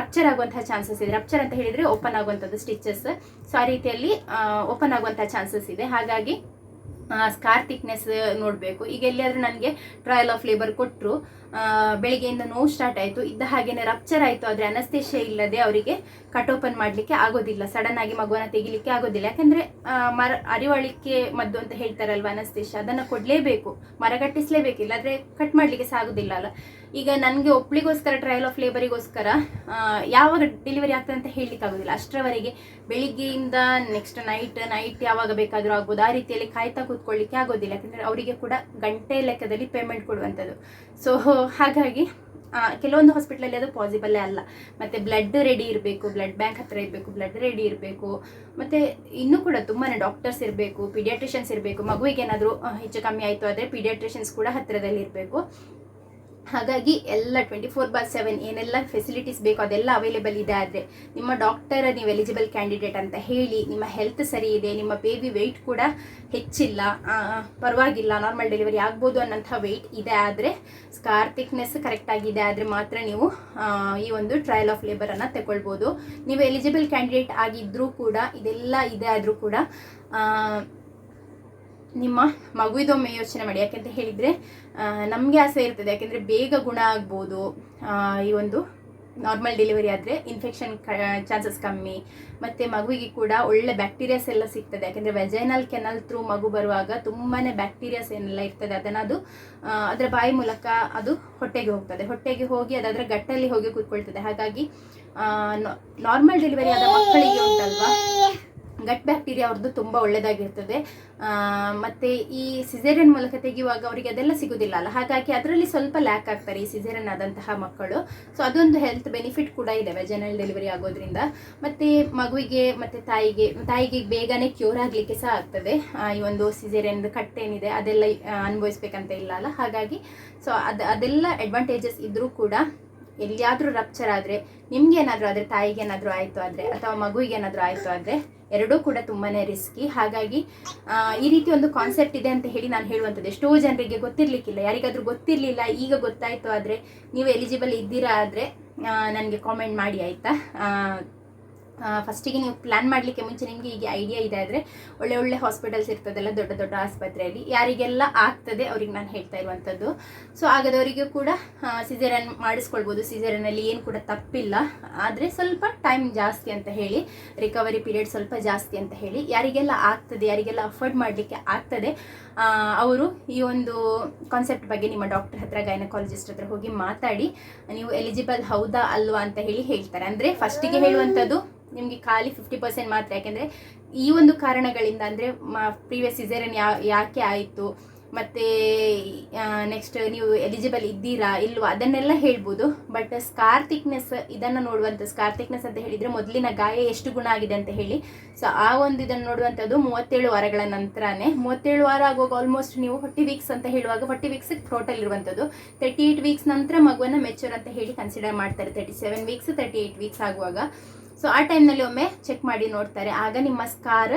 ರಪ್ಚರ್ ಆಗುವಂತಹ ಚಾನ್ಸಸ್ ಇದೆ. ರಪ್ಚರ್ ಅಂತ ಹೇಳಿದರೆ ಓಪನ್ ಆಗುವಂಥದ್ದು ಸ್ಟಿಚಸ್ ಸೊ ಆ ರೀತಿಯಲ್ಲಿ ಓಪನ್ ಆಗುವಂಥ ಚಾನ್ಸಸ್ ಇದೆ. ಹಾಗಾಗಿ ಸ್ಕಾರ್ ಥಿಕ್ನೆಸ್ ನೋಡಬೇಕು. ಈಗ ಎಲ್ಲಿಯಾದರೂ ನನಗೆ ಟ್ರಯಲ್ ಆಫ್ ಲೇಬರ್ ಕೊಟ್ಟರು ಬೆಳಿಗ್ಗೆಯಿಂದ ನೋವು ಸ್ಟಾರ್ಟ್ ಆಯಿತು. ಇದ್ದ ಹಾಗೇನೆ ರಪ್ಚರ್ ಆಯಿತು. ಆದರೆ ಅನಸ್ತೇಶ ಇಲ್ಲದೆ ಅವರಿಗೆ ಕಟ್ ಓಪನ್ ಮಾಡಲಿಕ್ಕೆ ಆಗೋದಿಲ್ಲ. ಸಡನ್ ಆಗಿ ಮಗುವನ್ನು ತೆಗಿಲಿಕ್ಕೆ ಆಗೋದಿಲ್ಲ. ಯಾಕಂದರೆ ಮರ, ಅರಿವಳಿಕೆ ಮದ್ದು ಅಂತ ಹೇಳ್ತಾರಲ್ವ ಅನಸ್ತೇಶ ಅದನ್ನು ಕೊಡಲೇಬೇಕು. ಮರಗಟ್ಟಿಸಲೇಬೇಕಿಲ್ಲ. ಆದರೆ ಕಟ್ ಮಾಡಲಿಕ್ಕೆ ಸಾಗೋದಿಲ್ಲ ಅಲ್ಲ. ಈಗ ನನಗೆ ಒಬ್ಳಿಗೋಸ್ಕರ ಟ್ರಯಲ್ ಆಫ್ ಲೇಬರಿಗೋಸ್ಕರ ಯಾವಾಗ ಡೆಲಿವರಿ ಆಗ್ತದೆ ಅಂತ ಹೇಳಲಿಕ್ಕೆ ಆಗೋದಿಲ್ಲ. ಅಷ್ಟರವರೆಗೆ ಬೆಳಿಗ್ಗೆಯಿಂದ ನೆಕ್ಸ್ಟ್ ನೈಟ್ ನೈಟ್ ಯಾವಾಗ ಬೇಕಾದರೂ ಆಗ್ಬೋದು. ಆ ರೀತಿಯಲ್ಲಿ ಕಾಯ್ತಾ ಕೂತ್ಕೊಳ್ಳಿಕ್ಕೆ ಆಗೋದಿಲ್ಲ. ಯಾಕಂದರೆ ಅವರಿಗೆ ಕೂಡ ಗಂಟೆ ಲೆಕ್ಕದಲ್ಲಿ ಪೇಮೆಂಟ್ ಕೊಡುವಂಥದ್ದು. ಸೊ ಹಾಗಾಗಿ ಕೆಲವೊಂದು ಹಾಸ್ಪಿಟ್ಲಲ್ಲಿ ಅದು ಪಾಸಿಬಲ್ಲೇ ಅಲ್ಲ. ಮತ್ತು ಬ್ಲಡ್ ರೆಡಿ ಇರಬೇಕು ಬ್ಲಡ್ ಬ್ಯಾಂಕ್ ಹತ್ರ ಇರಬೇಕು ಬ್ಲಡ್ ರೆಡಿ ಇರಬೇಕು. ಮತ್ತು ಇನ್ನೂ ಕೂಡ ತುಂಬಾ ಡಾಕ್ಟರ್ಸ್ ಇರಬೇಕು ಪೀಡಿಯಾಟ್ರಿಷಿಯನ್ಸ್ ಇರಬೇಕು. ಮಗುವಿಗೆ ಏನಾದರೂ ಹೆಚ್ಚು ಕಮ್ಮಿ ಆಯಿತು ಆದರೆ ಪೀಡಿಯಾಟ್ರಿಷಿಯನ್ಸ್ ಕೂಡ ಹತ್ತಿರದಲ್ಲಿ ಇರಬೇಕು. ಹಾಗಾಗಿ ಎಲ್ಲ ಟ್ವೆಂಟಿ ಫೋರ್ ಬಾರ್ ಸೆವೆನ್ ಏನೆಲ್ಲ ಫೆಸಿಲಿಟೀಸ್ ಬೇಕು ಅದೆಲ್ಲ ಅವೈಲೇಬಲ್ ಇದೆ ಆದರೆ ನಿಮ್ಮ ಡಾಕ್ಟರ್ ನೀವು ಎಲಿಜಿಬಲ್ ಕ್ಯಾಂಡಿಡೇಟ್ ಅಂತ ಹೇಳಿ ನಿಮ್ಮ ಹೆಲ್ತ್ ಸರಿ ಇದೆ, ನಿಮ್ಮ ಬೇಬಿ ವೆಯ್ಟ್ ಕೂಡ ಹೆಚ್ಚಿಲ್ಲ ಪರವಾಗಿಲ್ಲ ನಾರ್ಮಲ್ ಡೆಲಿವರಿ ಆಗ್ಬೋದು ಅನ್ನೋಂಥ ವೆಯ್ಟ್ ಇದೆ ಆದರೆ ಸ್ಕಾರ್ ಥಿಕ್ನೆಸ್ ಕರೆಕ್ಟಾಗಿದೆ ಆದರೆ ಮಾತ್ರ ನೀವು ಈ ಒಂದು ಟ್ರಯಲ್ ಆಫ್ ಲೇಬರನ್ನು ತಗೊಳ್ಬೋದು. ನೀವು ಎಲಿಜಿಬಲ್ ಕ್ಯಾಂಡಿಡೇಟ್ ಆಗಿದ್ದರೂ ಕೂಡ ಇದೆಲ್ಲ ಇದೆ ಆದರೂ ಕೂಡ ನಿಮ್ಮ ಮಗುವಿದೊಮ್ಮೆ ಯೋಚನೆ ಮಾಡಿ. ಯಾಕೆಂತ ಹೇಳಿದರೆ ನಮಗೆ ಆಸೆ ಇರ್ತದೆ. ಯಾಕೆಂದರೆ ಬೇಗ ಗುಣ ಆಗ್ಬೋದು. ಈ ಒಂದು ನಾರ್ಮಲ್ ಡೆಲಿವರಿ ಆದರೆ ಇನ್ಫೆಕ್ಷನ್ ಚಾನ್ಸಸ್ ಕಮ್ಮಿ. ಮತ್ತು ಮಗುವಿಗೆ ಕೂಡ ಒಳ್ಳೆ ಬ್ಯಾಕ್ಟೀರಿಯಾಸ್ ಎಲ್ಲ ಸಿಗ್ತದೆ. ಯಾಕೆಂದರೆ ವೆಜೈನಲ್ ಕೆನಲ್ ಥ್ರೂ ಮಗು ಬರುವಾಗ ತುಂಬಾ ಬ್ಯಾಕ್ಟೀರಿಯಾಸ್ ಏನೆಲ್ಲ ಇರ್ತದೆ ಅದನ್ನು ಅದು ಅದರ ಬಾಯಿ ಮೂಲಕ ಅದು ಹೊಟ್ಟೆಗೆ ಹೋಗ್ತದೆ. ಹೊಟ್ಟೆಗೆ ಹೋಗಿ ಅದಾದರೆ ಗಟ್ಟಲ್ಲಿ ಹೋಗಿ ಕೂತ್ಕೊಳ್ತದೆ. ಹಾಗಾಗಿ ನಾರ್ಮಲ್ ಡೆಲಿವರಿ ಆದ ಮಕ್ಕಳಿಗೆ ಉಂಟಲ್ವಾ? ಗಟ್ ಬ್ಯಾಕ್ಟೀರಿಯಾ ಅವ್ರದ್ದು ತುಂಬ ಒಳ್ಳೆಯದಾಗಿರ್ತದೆ ಮತ್ತು ಈ ಸಿಜೇರಿಯನ್ ಮೂಲಕ ತೆಗೆಯುವಾಗ ಅವರಿಗೆ ಅದೆಲ್ಲ ಸಿಗೋದಿಲ್ಲ ಅಲ್ಲ. ಹಾಗಾಗಿ ಅದರಲ್ಲಿ ಸ್ವಲ್ಪ ಲ್ಯಾಕ್ ಆಗ್ತಾರೆ ಈ ಸಿಸೇರಿಯನ್ ಆದಂತಹ ಮಕ್ಕಳು. ಸೊ ಅದೊಂದು ಹೆಲ್ತ್ ಬೆನಿಫಿಟ್ ಕೂಡ ಇದೆ ವೆಜನಲ್ ಡೆಲಿವರಿ ಆಗೋದ್ರಿಂದ. ಮತ್ತು ಮಗುವಿಗೆ, ಮತ್ತು ತಾಯಿಗೆ ತಾಯಿಗೆ ಬೇಗನೆ ಕ್ಯೂರ್ ಆಗಲಿಕ್ಕೆ ಸಹ ಆಗ್ತದೆ. ಈ ಒಂದು ಸಿಸೇರಿಯನ್ ಕಟ್ಟೇನಿದೆ, ಅದೆಲ್ಲ ಅನುಭವಿಸ್ಬೇಕಂತ ಇಲ್ಲ ಅಲ್ಲ. ಹಾಗಾಗಿ ಸೊ ಅದು, ಅದೆಲ್ಲ ಅಡ್ವಾಂಟೇಜಸ್ ಇದ್ದರೂ ಕೂಡ ಎಲ್ಲಿಯಾದರೂ ರಪ್ಚರ್ ಆದರೆ, ನಿಮ್ಗೆ ಏನಾದರೂ ಆದರೆ, ತಾಯಿಗೆ ಏನಾದರೂ ಆಯಿತು ಆದರೆ, ಅಥವಾ ಮಗುವಿಗೆ ಏನಾದರೂ ಆಯಿತು ಆದರೆ ಎರಡೂ ಕೂಡ ತುಂಬಾ ರಿಸ್ಕಿ ಹಾಗಾಗಿ ಈ ರೀತಿ ಒಂದು ಕಾನ್ಸೆಪ್ಟ್ ಇದೆ ಅಂತ ಹೇಳಿ ನಾನು ಹೇಳುವಂಥದ್ದು. ಎಷ್ಟೋ ಜನರಿಗೆ ಗೊತ್ತಿರಲಿಕ್ಕಿಲ್ಲ. ಯಾರಿಗಾದ್ರೂ ಗೊತ್ತಿರಲಿಲ್ಲ, ಈಗ ಗೊತ್ತಾಯಿತು ಆದರೆ, ನೀವು ಎಲಿಜಿಬಲ್ ಇದ್ದೀರಾ ಆದರೆ ನನಗೆ ಕಾಮೆಂಟ್ ಮಾಡಿ, ಆಯಿತಾ? ಫಸ್ಟಿಗೆ ನೀವು ಪ್ಲ್ಯಾನ್ ಮಾಡಲಿಕ್ಕೆ ಮುಂಚೆ ನಿಮಗೆ ಈಗ ಐಡಿಯಾ ಇದೆ ಆದರೆ ಒಳ್ಳೆ ಒಳ್ಳೆ ಹಾಸ್ಪಿಟಲ್ಸ್ ಇರ್ತದಲ್ಲ ದೊಡ್ಡ ದೊಡ್ಡ ಆಸ್ಪತ್ರೆಯಲ್ಲಿ, ಯಾರಿಗೆಲ್ಲ ಆಗ್ತದೆ ಅವ್ರಿಗೆ ನಾನು ಹೇಳ್ತಾ ಇರುವಂಥದ್ದು ಸೊ ಆಗದವರಿಗೂ ಕೂಡ ಸಿಸೇರನ್ ಮಾಡಿಸ್ಕೊಳ್ಬೋದು. ಸಿಸೇರನಲ್ಲಿ ಏನು ಕೂಡ ತಪ್ಪಿಲ್ಲ. ಆದರೆ ಸ್ವಲ್ಪ ಟೈಮ್ ಜಾಸ್ತಿ ಅಂತ ಹೇಳಿ ರಿಕವರಿ ಪೀರಿಯಡ್ ಸ್ವಲ್ಪ ಜಾಸ್ತಿ ಅಂತ ಹೇಳಿ, ಯಾರಿಗೆಲ್ಲ ಆಗ್ತದೆ, ಯಾರಿಗೆಲ್ಲ ಅಫೋರ್ಡ್ ಮಾಡಲಿಕ್ಕೆ ಆಗ್ತದೆ ಅವರು ಈ ಒಂದು ಕಾನ್ಸೆಪ್ಟ್ ಬಗ್ಗೆ ನಿಮ್ಮ ಡಾಕ್ಟರ್ ಹತ್ರ ಗೈನಕಾಲಜಿಸ್ಟ್ ಹತ್ರ ಹೋಗಿ ಮಾತಾಡಿ, ನೀವು ಎಲಿಜಿಬಲ್ ಹೌದಾ, ಅಲ್ವಾ ಅಂತ ಹೇಳಿ ಹೇಳ್ತಾರೆ. ಅಂದರೆ ಫಸ್ಟಿಗೆ ಹೇಳುವಂಥದ್ದು ನಿಮಗೆ ಖಾಲಿ ಫಿಫ್ಟಿ ಪರ್ಸೆಂಟ್ ಮಾತ್ರ. ಯಾಕೆಂದರೆ ಈ ಒಂದು ಕಾರಣಗಳಿಂದ ಅಂದರೆ ಪ್ರೀವಿಯಸ್ ಸಿಸೇರಿಯನ್ ಯಾ, ಯಾಕೆ ಆಯಿತು? ಮತ್ತು ನೆಕ್ಸ್ಟ್ ನೀವು ಎಲಿಜಿಬಲ್ ಇದ್ದೀರಾ, ಇಲ್ವಾ? ಅದನ್ನೆಲ್ಲ ಹೇಳ್ಬೋದು. ಬಟ್ ಸ್ಕಾರ್ ಥಿಕ್ನೆಸ್ ಇದನ್ನು ನೋಡುವಂಥ ಸ್ಕಾರ್ ಥಿಕ್ನೆಸ್ ಅಂತ ಹೇಳಿದರೆ ಮೊದಲಿನ ಗಾಯ ಎಷ್ಟು ಗುಣ ಆಗಿದೆ ಅಂತ ಹೇಳಿ. ಸೊ ಆ ಒಂದು ಇದನ್ನು ನೋಡುವಂಥದ್ದು ಮೂವತ್ತೇಳು ವಾರಗಳ ನಂತರನೇ. ಮೂವತ್ತೇಳು ವಾರ ಆಗುವಾಗ ಆಲ್ಮೋಸ್ಟ್ ನೀವು ಫಾರ್ಟಿ ವೀಕ್ಸ್ ಅಂತ ಹೇಳುವಾಗ ಫಾರ್ಟಿ ವೀಕ್ಸ್ ಟೋಟಲ್ ಇರುವಂಥದ್ದು. ತರ್ಟಿ ಏಯ್ಟ್ ವೀಕ್ಸ್ ನಂತರ ಮಗುವನ್ನು ಮೆಚೂರ್ ಅಂತ ಹೇಳಿ ಕನ್ಸಿಡರ್ ಮಾಡ್ತಾರೆ. Thirty seven weeks thirty eight weeks ಆಗುವಾಗ. ಸೊ ಆ ಟೈಮ್ನಲ್ಲಿ ಒಮ್ಮೆ ಚೆಕ್ ಮಾಡಿ ನೋಡ್ತಾರೆ. ಆಗ ನಿಮ್ಮ ಸ್ಕಾರ್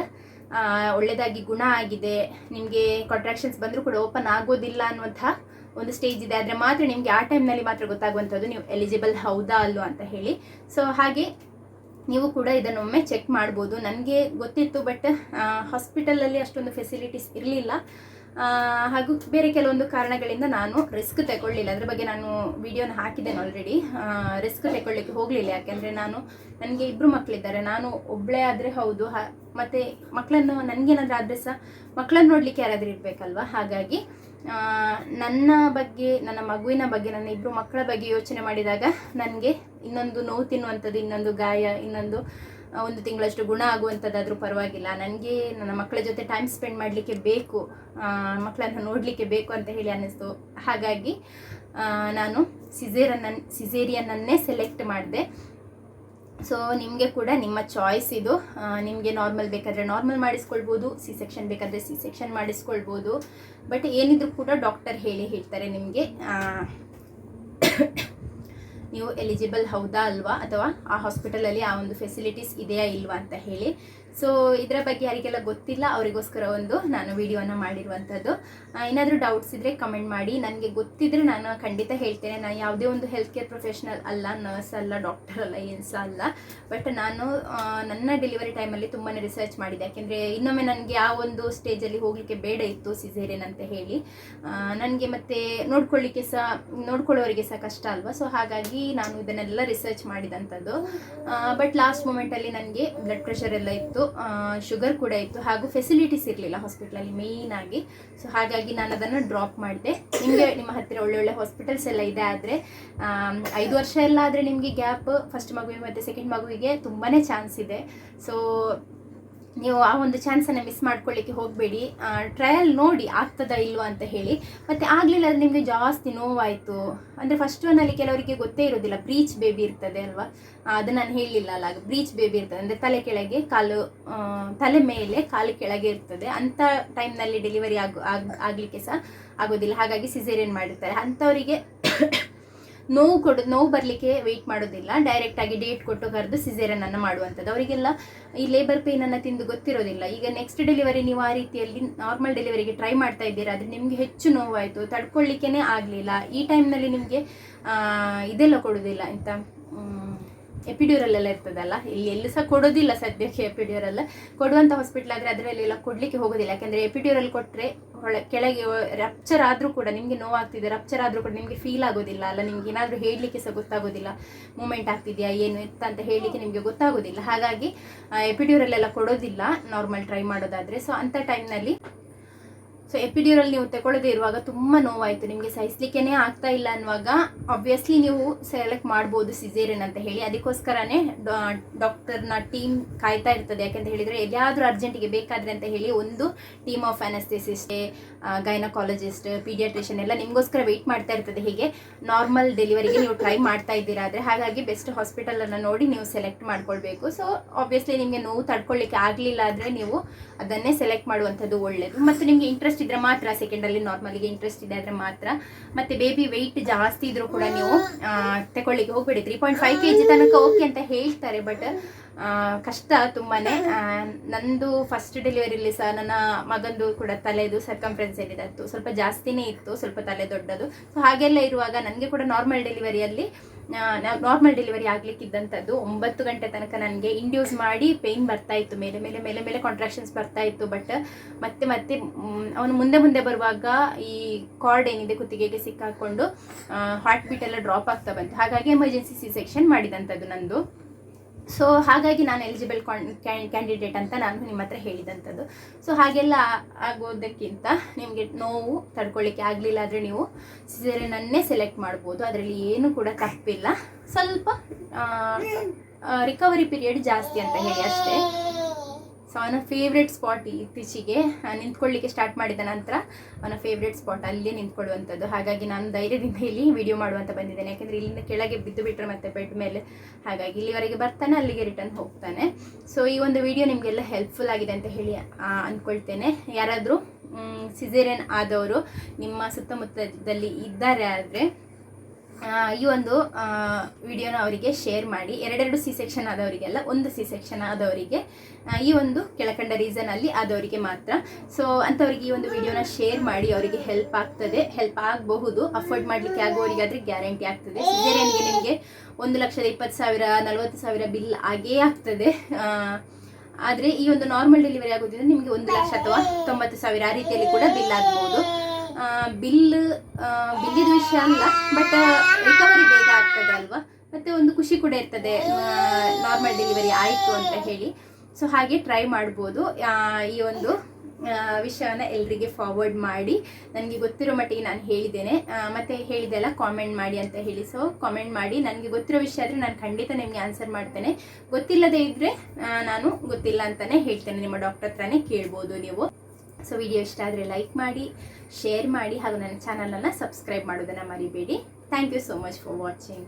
ಒಳ್ಳೇದಾಗಿ ಗುಣ ಆಗಿದೆ. ನಿಮಗೆ ಕಾಂಟ್ರಾಕ್ಷನ್ಸ್ ಬಂದರೂ ಕೂಡ ಓಪನ್ ಆಗೋದಿಲ್ಲ ಅನ್ನುವಂಥ ಒಂದು ಸ್ಟೇಜ್ ಇದೆ. ಆದರೆ ಮಾತ್ರ ನಿಮಗೆ ಆ ಟೈಮ್ನಲ್ಲಿ ಮಾತ್ರ ಗೊತ್ತಾಗುವಂಥದ್ದು ನೀವು ಎಲಿಜಿಬಲ್ ಹೌದಾ ಅಲ್ವಾ ಅಂತ ಹೇಳಿ. ಸೊ ಹಾಗೆ ನೀವು ಕೂಡ ಇದನ್ನೊಮ್ಮೆ ಚೆಕ್ ಮಾಡ್ಬೋದು. ನನಗೆ ಗೊತ್ತಿತ್ತು ಬಟ್ ಹಾಸ್ಪಿಟಲಲ್ಲಿ ಅಷ್ಟೊಂದು ಫೆಸಿಲಿಟೀಸ್ ಇರಲಿಲ್ಲ. ಹಾಗೂ ಬೇರೆ ಕೆಲವೊಂದು ಕಾರಣಗಳಿಂದ ನಾನು ರಿಸ್ಕ್ ತಗೊಳ್ಳಿಲ್ಲ. ಅದ್ರ ಬಗ್ಗೆ ನಾನು ವಿಡಿಯೋನ ಹಾಕಿದ್ದೇನೆ ಆಲ್ರೆಡಿ ರಿಸ್ಕ್ ತಗೊಳ್ಳಿಕ್ಕೆ ಹೋಗಲಿಲ್ಲ. ಯಾಕೆಂದರೆ ನಾನು, ನನಗೆ ಇಬ್ಬರು ಮಕ್ಕಳಿದ್ದಾರೆ ನಾನು ಒಬ್ಬಳೇ ಆದರೆ ಹೌದು. ಮತ್ತು ಮಕ್ಕಳನ್ನು ನನಗೇನಾದರೂ ಆದರೆ ಸಹ ಮಕ್ಕಳನ್ನು ನೋಡಲಿಕ್ಕೆ ಯಾರಾದರೂ ಇರಬೇಕಲ್ವಾ? ಹಾಗಾಗಿ ನನ್ನ ಬಗ್ಗೆ, ನನ್ನ ಮಗುವಿನ ಬಗ್ಗೆ, ನನ್ನ ಇಬ್ಬರು ಮಕ್ಕಳ ಬಗ್ಗೆ ಯೋಚನೆ ಮಾಡಿದಾಗ ನನಗೆ ಇನ್ನೊಂದು ನೋವು ತಿನ್ನುವಂಥದ್ದು, ಇನ್ನೊಂದು ಗಾಯ, ಇನ್ನೊಂದು ಒಂದು ತಿಂಗಳಷ್ಟು ಗುಣ ಆಗುವಂಥದ್ದಾದರೂ ಪರವಾಗಿಲ್ಲ. ನನಗೆ ನನ್ನ ಮಕ್ಕಳ ಜೊತೆ ಟೈಮ್ ಸ್ಪೆಂಡ್ ಮಾಡಲಿಕ್ಕೆ ಬೇಕು ಮಕ್ಕಳನ್ನು ನೋಡಲಿಕ್ಕೆ ಬೇಕು ಅಂತ ಹೇಳಿ ಅನ್ನಿಸ್ತು. ಹಾಗಾಗಿ ನಾನು ಸಿಸೇರನ್ನ ಸಿಸೇರಿಯನ್ನನ್ನೇ ಸೆಲೆಕ್ಟ್ ಮಾಡಿದೆ. ಸೊ ನಿಮಗೆ ಕೂಡ ನಿಮ್ಮ ಚಾಯ್ಸ್ ಇದು. ನಿಮಗೆ ನಾರ್ಮಲ್ ಬೇಕಾದರೆ ನಾರ್ಮಲ್ ಮಾಡಿಸ್ಕೊಳ್ಬೋದು ಸಿ ಸೆಕ್ಷನ್ ಬೇಕಾದರೆ ಸಿ ಸೆಕ್ಷನ್ ಮಾಡಿಸ್ಕೊಳ್ಬೋದು. ಬಟ್ ಏನಿದ್ರು ಕೂಡ ಡಾಕ್ಟರ್ ಹೇಳಿ ಹೇಳ್ತಾರೆ ನಿಮಗೆ. ನೀವು ಎಲಿಜಿಬಲ್ ಹೌದಾ ಅಲ್ವಾ? ಅಥವಾ ಆ ಹಾಸ್ಪಿಟಲಲ್ಲಿ ಆ ಒಂದು ಫೆಸಿಲಿಟೀಸ್ ಇದೆಯಾ ಇಲ್ವಾ ಅಂತ ಹೇಳಿ. ಸೊ ಇದರ ಬಗ್ಗೆ ಯಾರಿಗೆಲ್ಲ ಗೊತ್ತಿಲ್ಲ, ಅವರಿಗೋಸ್ಕರ ಒಂದು ನಾನು ವಿಡಿಯೋನ ಮಾಡಿರುವಂಥದ್ದು. ಏನಾದರೂ ಡೌಟ್ಸ್ ಇದ್ದರೆ ಕಮೆಂಟ್ ಮಾಡಿ. ನನಗೆ ಗೊತ್ತಿದ್ರೆ ನಾನು ಖಂಡಿತ ಹೇಳ್ತೇನೆ. ನಾನು ಯಾವುದೇ ಒಂದು ಹೆಲ್ತ್ ಕೇರ್ ಪ್ರೊಫೆಷನಲ್ ಅಲ್ಲ ನರ್ಸ್ ಅಲ್ಲ ಡಾಕ್ಟರ್ ಅಲ್ಲ ಏನು ಸಹ ಅಲ್ಲ. ಬಟ್ ನಾನು ನನ್ನ ಡೆಲಿವರಿ ಟೈಮಲ್ಲಿ ತುಂಬಾ ರಿಸರ್ಚ್ ಮಾಡಿದೆ ಯಾಕೆಂದರೆ ಇನ್ನೊಮ್ಮೆ ನನಗೆ ಆ ಒಂದು ಸ್ಟೇಜಲ್ಲಿ ಹೋಗಲಿಕ್ಕೆ ಬೇಡ ಇತ್ತು ಸಿಸೇರಿಯನ್ ಅಂತ ಹೇಳಿ. ನನಗೆ ಮತ್ತೆ ನೋಡ್ಕೊಳ್ಳಿಕ್ಕೆ ಸಹ ನೋಡ್ಕೊಳ್ಳೋರಿಗೆ ಸಹ ಕಷ್ಟ ಅಲ್ವಾ? ಸೊ ಹಾಗಾಗಿ ನಾನು ಇದನ್ನೆಲ್ಲ ರಿಸರ್ಚ್ ಮಾಡಿದಂಥದ್ದು. ಬಟ್ ಲಾಸ್ಟ್ ಮೂಮೆಂಟಲ್ಲಿ ನನಗೆ ಬ್ಲಡ್ ಪ್ರೆಷರ್ ಎಲ್ಲ ಇತ್ತು. ಶುಗರ್ ಕೂಡ ಇತ್ತು. ಹಾಗೂ ಫೆಸಿಲಿಟೀಸ್ ಇರಲಿಲ್ಲ ಹಾಸ್ಪಿಟ್ಲಲ್ಲಿ ಆಗಿ. ಸೊ ಹಾಗಾಗಿ ನಾನು ಅದನ್ನು ಡ್ರಾಪ್ ಮಾಡಿದೆ. ನಿಮಗೆ ನಿಮ್ಮ ಹತ್ತಿರ ಒಳ್ಳೊಳ್ಳೆ ಹಾಸ್ಪಿಟಲ್ಸ್ ಎಲ್ಲ ಇದೆ ಆದರೆ ಐದು ವರ್ಷ ಎಲ್ಲ ಆದರೆ ನಿಮಗೆ ಗ್ಯಾಪ್ ಫಸ್ಟ್ ಮಗುವಿಗೆ ಮತ್ತು ಸೆಕೆಂಡ್ ಮಗುವಿಗೆ ತುಂಬಾ ಚಾನ್ಸ್ ಇದೆ. ಸೊ ನೀವು ಆ ಒಂದು ಚಾನ್ಸನ್ನು ಮಿಸ್ ಮಾಡ್ಕೊಳ್ಳಿಕ್ಕೆ ಹೋಗಬೇಡಿ. ಟ್ರಯಲ್ ನೋಡಿ ಆಗ್ತದಾ ಇಲ್ವಾ ಅಂತ ಹೇಳಿ. ಮತ್ತು ಆಗಲಿಲ್ಲ ಅದು ನಿಮಗೆ ಜಾಸ್ತಿ ನೋವಾಯಿತು. ಅಂದರೆ ಫಸ್ಟ್ ಒನ್ನಲ್ಲಿ ಕೆಲವರಿಗೆ ಗೊತ್ತೇ ಇರೋದಿಲ್ಲ ಬ್ರೀಚ್ ಬೇಬಿ ಇರ್ತದೆ ಅಲ್ವಾ? ಅದು ನಾನು ಹೇಳಲಿಲ್ಲ ಅಲ್ಲ ಬ್ರೀಚ್ ಬೇಬಿ ಇರ್ತದೆ. ಅಂದರೆ ತಲೆ ಕೆಳಗೆ ಕಾಲು ತಲೆ ಮೇಲೆ ಕಾಲು ಕೆಳಗೆ ಇರ್ತದೆ. ಅಂಥ ಟೈಮ್ನಲ್ಲಿ ಡೆಲಿವರಿ ಆಗು, ಆಗ್- ಆಗಲಿಕ್ಕೆ ಸಹ ಆಗೋದಿಲ್ಲ. ಹಾಗಾಗಿ ಸಿಸೇರಿಯನ್ ಮಾಡಿರ್ತಾರೆ. ಅಂಥವರಿಗೆ ನೋವು ಕೊಡ, ನೋವು ಬರಲಿಕ್ಕೆ ವೆಯ್ಟ್ ಮಾಡೋದಿಲ್ಲ. ಡೈರೆಕ್ಟ್ ಆಗಿ ಡೇಟ್ ಕೊಟ್ಟು ಕರೆದು ಸಿಸೇರಿಯನ್ ಅನ್ನು ಮಾಡುವಂಥದ್ದು. ಅವರಿಗೆಲ್ಲ ಈ ಲೇಬರ್ ಪೇನನ್ನು ತಿಂದು ಗೊತ್ತಿರೋದಿಲ್ಲ. ಈಗ ನೆಕ್ಸ್ಟ್ ಡೆಲಿವರಿ ನೀವು ಆ ರೀತಿಯಲ್ಲಿ ನಾರ್ಮಲ್ ಡೆಲಿವರಿಗೆ ಟ್ರೈ ಮಾಡ್ತಾ ಇದ್ದೀರಾ, ಆದರೆ ನಿಮಗೆ ಹೆಚ್ಚು ನೋವಾಯಿತು ತಡ್ಕೊಳ್ಳಿಕ್ಕೇ ಆಗಲಿಲ್ಲ. ಈ ಟೈಮ್ನಲ್ಲಿ ನಿಮಗೆ ಇದೆಲ್ಲ ಕೊಡೋದಿಲ್ಲ ಎಂತ ಎಪಿಡ್ಯೂರಲ್ ಎಲ್ಲ ಇರ್ತದಲ್ಲ, ಇಲ್ಲಿ ಎಲ್ಲೂ ಸಹ ಕೊಡೋದಿಲ್ಲ ಸದ್ಯಕ್ಕೆ ಎಪಿಡ್ಯೂರಲ್ ಕೊಡುವಂಥ ಹಾಸ್ಪಿಟ್ಲ್ ಆದರೆ ಅದರಲ್ಲೆಲ್ಲ ಕೊಡಲಿಕ್ಕೆ ಹೋಗೋದಿಲ್ಲ. ಯಾಕೆಂದರೆ ಎಪಿಡ್ಯೂರಲ್ ಕೊಟ್ಟರೆ ಹೊಳೆ ಕೆಳಗೆ ರಪ್ಚರ್ ಆದರೂ ಕೂಡ ನಿಮಗೆ ನೋವಾಗ್ತಿದೆ ರಪ್ಚರ್ ಆದರೂ ಕೂಡ ನಿಮಗೆ ಫೀಲ್ ಆಗೋದಿಲ್ಲ ಅಲ್ಲ, ನಿಮ್ಗೆ ಏನಾದರೂ ಹೇಳಲಿಕ್ಕೆ ಸಹ ಗೊತ್ತಾಗೋದಿಲ್ಲ ಮೂಮೆಂಟ್ ಆಗ್ತಿದೆಯಾ, ಏನು ಎತ್ತ ಅಂತ ಹೇಳಲಿಕ್ಕೆ ನಿಮಗೆ ಗೊತ್ತಾಗೋದಿಲ್ಲ. ಹಾಗಾಗಿ ಎಪಿಡ್ಯೂರಲ್ಲೆಲ್ಲ ಕೊಡೋದಿಲ್ಲ ನಾರ್ಮಲ್ ಟ್ರೈ ಮಾಡೋದಾದರೆ. ಸೊ ಅಂಥ ಟೈಮ್ನಲ್ಲಿ ಸೊ ಎಪಿಡ್ಯೂರಲ್ ನೀವು ತಗೊಳ್ಳದೆ ಇರುವಾಗ ತುಂಬ ನೋವಾಯಿತು. ನಿಮಗೆ ಸಹಿಸ್ಲಿಕ್ಕೇ ಆಗ್ತಾ ಇಲ್ಲ ಅನ್ನುವಾಗ ಆಬ್ವಿಯಸ್ಲಿ ನೀವು ಸೆಲೆಕ್ಟ್ ಮಾಡ್ಬೋದು ಸಿಸೇರಿಯನ್ ಅಂತ ಹೇಳಿ. ಅದಕ್ಕೋಸ್ಕರನೇ ಡಾಕ್ಟರ್ನ ಟೀಮ್ ಕಾಯ್ತಾ ಇರ್ತದೆ. ಯಾಕಂತ ಹೇಳಿದರೆ ಎಲ್ಲಿಯಾದರೂ ಅರ್ಜೆಂಟಿಗೆ ಬೇಕಾದರೆ ಅಂತ ಹೇಳಿ ಒಂದು team of anaesthetist gynaecologist paediatrician ಎಲ್ಲ ನಿಮಗೋಸ್ಕರ ವೆಯ್ಟ್ ಮಾಡ್ತಾ ಇರ್ತದೆ. ಹೀಗೆ? ನಾರ್ಮಲ್ ಡೆಲಿವರಿಗೆ ನೀವು ಟ್ರೈ ಮಾಡ್ತಾ ಇದ್ದೀರಾ. ಆದರೆ ಹಾಗಾಗಿ ಬೆಸ್ಟ್ ಹಾಸ್ಪಿಟಲನ್ನು ನೋಡಿ ನೀವು ಸೆಲೆಕ್ಟ್ ಮಾಡ್ಕೊಳ್ಬೇಕು. ಸೊ ಆಬ್ವಿಯಸ್ಲಿ ನಿಮಗೆ ನೋವು ತಡ್ಕೊಳ್ಳಿಕ್ಕೆ ಆಗಲಿಲ್ಲ ಆದರೆ ನೀವು ಅದನ್ನೇ ಸೆಲೆಕ್ಟ್ ಮಾಡುವಂಥದ್ದು ಒಳ್ಳೆಯದು ಮತ್ತು ನಿಮಗೆ ಇಂಟ್ರೆಸ್ಟ್ ಇದ್ರೆ ಮಾತ್ರ ಸೆಕೆಂಡಲ್ಲಿ ನಾರ್ಮಲಿಗೆ ಇಂಟ್ರೆಸ್ಟ್ ಇದೆ ಆದ್ರೆ ಮಾತ್ರ. ಮತ್ತೆ ಬೇಬಿ ವೆಯ್ಟ್ ಜಾಸ್ತಿ ಇದ್ರೂ ಕೂಡ ನೀವು ತಗೊಳ್ಳಿಕ್ಕೆ ಹೋಗ್ಬೇಡಿ. Three point five K G ತನಕ ಓಕೆ ಅಂತ ಹೇಳ್ತಾರೆ ಬಟ್ ಕಷ್ಟ ತುಂಬಾನೇ. ನಂದು ಫಸ್ಟ್ ಡೆಲಿವರಿಲಿ ಸಹ ನನ್ನ ಮಗಂದು ಕೂಡ ತಲೆದು ಸರ್ಕಂಫ್ರೆನ್ಸ್ ಏನಿದೆ ಸ್ವಲ್ಪ ಜಾಸ್ತಿನೇ ಇತ್ತು, ಸ್ವಲ್ಪ ತಲೆ ದೊಡ್ಡದು. ಸೊ ಹಾಗೆಲ್ಲ ಇರುವಾಗ ನನಗೆ ಕೂಡ ನಾರ್ಮಲ್ ಡೆಲಿವರಿಯಲ್ಲಿ ನಾರ್ಮಲ್ ಡೆಲಿವರಿ ಆಗ್ಲಿಕ್ಕಿದ್ದಂಥದ್ದು ಒಂಬತ್ತು ಗಂಟೆ ತನಕ ನನಗೆ ಇಂಡ್ಯೂಸ್ ಮಾಡಿ ಪೇಯ್ನ್ ಬರ್ತಾ ಇತ್ತು. ಮೇಲೆ ಮೇಲೆ ಮೇಲೆ ಮೇಲೆ ಕಾಂಟ್ರಾಕ್ಷನ್ಸ್ ಬರ್ತಾ ಇತ್ತು. ಬಟ್ ಮತ್ತೆ ಮತ್ತೆ ಅವನು ಮುಂದೆ ಮುಂದೆ ಬರುವಾಗ ಈ ಕಾರ್ಡ್ ಏನಿದೆ ಕುತ್ತಿಗೆಗೆ ಸಿಕ್ಕಾಕೊಂಡು ಹಾರ್ಟ್ ಬೀಟ್ ಎಲ್ಲ ಡ್ರಾಪ್ ಆಗ್ತಾ ಬಂತು. ಹಾಗಾಗಿ ಎಮರ್ಜೆನ್ಸಿ ಸಿ ಸೆಕ್ಷನ್ ಮಾಡಿದಂಥದ್ದು ನಂದು. ಸೊ ಹಾಗಾಗಿ ನಾನು ಎಲಿಜಿಬಲ್ ಕ್ಯಾಂಡಿಡೇಟ್ ಅಂತ ನಾನು ನಿಮ್ಮ ಹತ್ರ ಹೇಳಿದಂಥದ್ದು. ಸೊ ಹಾಗೆಲ್ಲ ಆಗೋದಕ್ಕಿಂತ ನಿಮಗೆ ನೋವು ತಡ್ಕೊಳ್ಳಿಕ್ಕೆ ಆಗಲಿಲ್ಲ ಆದರೆ ನೀವು ನನ್ನೇ ಸೆಲೆಕ್ಟ್ ಮಾಡ್ಬೋದು. ಅದರಲ್ಲಿ ಏನು ಕೂಡ ತಪ್ಪಿಲ್ಲ. ಸ್ವಲ್ಪ ರಿಕವರಿ ಪೀರಿಯಡ್ ಜಾಸ್ತಿ ಅಂತ ಹೇಳಿ ಅಷ್ಟೇ. ಸೊ ಅವನ ಫೇವ್ರೆಟ್ ಸ್ಪಾಟ್ ಇತ್ತೀಚೆಗೆ ನಿಂತ್ಕೊಳ್ಳಿಕ್ಕೆ ಸ್ಟಾರ್ಟ್ ಮಾಡಿದ ನಂತರ ಅವನ ಫೇವ್ರೆಟ್ ಸ್ಪಾಟ್ ಅಲ್ಲೇ ನಿಂತ್ಕೊಳ್ಳುವಂಥದ್ದು. ಹಾಗಾಗಿ ನಾನು ಧೈರ್ಯದಿಂದ ಇಲ್ಲಿ ವಿಡಿಯೋ ಮಾಡುವಂತ ಬಂದಿದ್ದೇನೆ. ಯಾಕೆಂದರೆ ಇಲ್ಲಿಂದ ಕೆಳಗೆ ಬಿದ್ದು ಬಿಟ್ಟರೆ ಮತ್ತೆ ಬೆಡ್ ಮೇಲೆ. ಹಾಗಾಗಿ ಇಲ್ಲಿವರೆಗೆ ಬರ್ತಾನೆ, ಅಲ್ಲಿಗೆ ರಿಟರ್ನ್ ಹೋಗ್ತಾನೆ. ಸೊ ಈ ಒಂದು ವಿಡಿಯೋ ನಿಮಗೆಲ್ಲ ಹೆಲ್ಪ್ಫುಲ್ ಆಗಿದೆ ಅಂತ ಹೇಳಿ ಅಂದ್ಕೊಳ್ತೇನೆ ಯಾರಾದರೂ ಸಿಜೇರಿಯನ್ ಆದವರು ನಿಮ್ಮ ಸುತ್ತಮುತ್ತದಲ್ಲಿ ಇದ್ದಾರೆ ಆದರೆ ಈ ಒಂದು ವಿಡಿಯೋನ ಅವರಿಗೆ ಶೇರ್ ಮಾಡಿ. ಎರಡೆರಡು ಸಿ ಸೆಕ್ಷನ್ ಆದವರಿಗೆಲ್ಲ ಒಂದು ಸಿ ಸೆಕ್ಷನ್ ಆದವರಿಗೆ ಈ ಒಂದು ಕೆಳಕಂಡ ರೀಸನಲ್ಲಿ ಆದವರಿಗೆ ಮಾತ್ರ. ಸೊ ಅಂಥವರಿಗೆ ಈ ಒಂದು ವಿಡಿಯೋನ ಶೇರ್ ಮಾಡಿ, ಅವರಿಗೆ ಹೆಲ್ಪ್ ಆಗ್ತದೆ. ಹೆಲ್ಪ್ ಆಗಬಹುದು. ಅಫೋರ್ಡ್ ಮಾಡಲಿಕ್ಕೆ ಆಗುವವರಿಗಾದರೆ ಗ್ಯಾರಂಟಿ ಆಗ್ತದೆ. ಬೇರೆ ನಿಮಗೆ ಒಂದು ಲಕ್ಷದ ಇಪ್ಪತ್ತು ಸಾವಿರ, ನಲವತ್ತು ಸಾವಿರ ಬಿಲ್ ಆಗೇ ಆಗ್ತದೆ. ಆದರೆ ಈ ಒಂದು ನಾರ್ಮಲ್ ಡೆಲಿವರಿ ಆಗೋದ್ರಿಂದ ನಿಮಗೆ ಒಂದು ಲಕ್ಷ ಅಥವಾ ತೊಂಬತ್ತು ಸಾವಿರ ಆ ರೀತಿಯಲ್ಲಿ ಕೂಡ ಬಿಲ್ ಆಗ್ಬೋದು. ಬಿಲ್ ಬಿಲ್ಲಿದ ವಿಷಯ ಅಲ್ಲ ಬಟ್ ರಿಕವರಿ ಬೇಗ ಆಗ್ತದೆ ಅಲ್ವಾ? ಮತ್ತೆ ಒಂದು ಖುಷಿ ಕೂಡ ಇರ್ತದೆ ನಾರ್ಮಲ್ ಡೆಲಿವರಿ ಆಯಿತು ಅಂತ ಹೇಳಿ. ಸೊ ಹಾಗೆ ಟ್ರೈ ಮಾಡ್ಬೋದು. ಈ ಒಂದು ವಿಷಯವನ್ನು ಎಲ್ರಿಗೆ ಫಾರ್ವರ್ಡ್ ಮಾಡಿ. ನನಗೆ ಗೊತ್ತಿರೋ ಮಟ್ಟಿಗೆ ನಾನು ಹೇಳಿದ್ದೇನೆ. ಮತ್ತು ಹೇಳಿದೆಲ್ಲ ಕಾಮೆಂಟ್ ಮಾಡಿ ಅಂತ ಹೇಳಿ. ಸೊ ಕಾಮೆಂಟ್ ಮಾಡಿ. ನನಗೆ ಗೊತ್ತಿರೋ ವಿಷಯ ಆದರೆ ನಾನು ಖಂಡಿತ ನಿಮಗೆ ಆನ್ಸರ್ ಮಾಡ್ತೇನೆ. ಗೊತ್ತಿಲ್ಲದೆ ಇದ್ದರೆ ನಾನು ಗೊತ್ತಿಲ್ಲ ಅಂತಲೇ ಹೇಳ್ತೇನೆ. ನಿಮ್ಮ ಡಾಕ್ಟರ್ ಹತ್ರನೇ ಕೇಳ್ಬೋದು ನೀವು. ಸೊ ವಿಡಿಯೋ ಇಷ್ಟ ಆದರೆ ಲೈಕ್ ಮಾಡಿ ಶೇರ್ ಮಾಡಿ ಹಾಗೂ ನನ್ನ ಚಾನಲನ್ನು ಸಬ್ಸ್ಕ್ರೈಬ್ ಮಾಡೋದನ್ನು ಮರಿಬೇಡಿ. Thank you so much for watching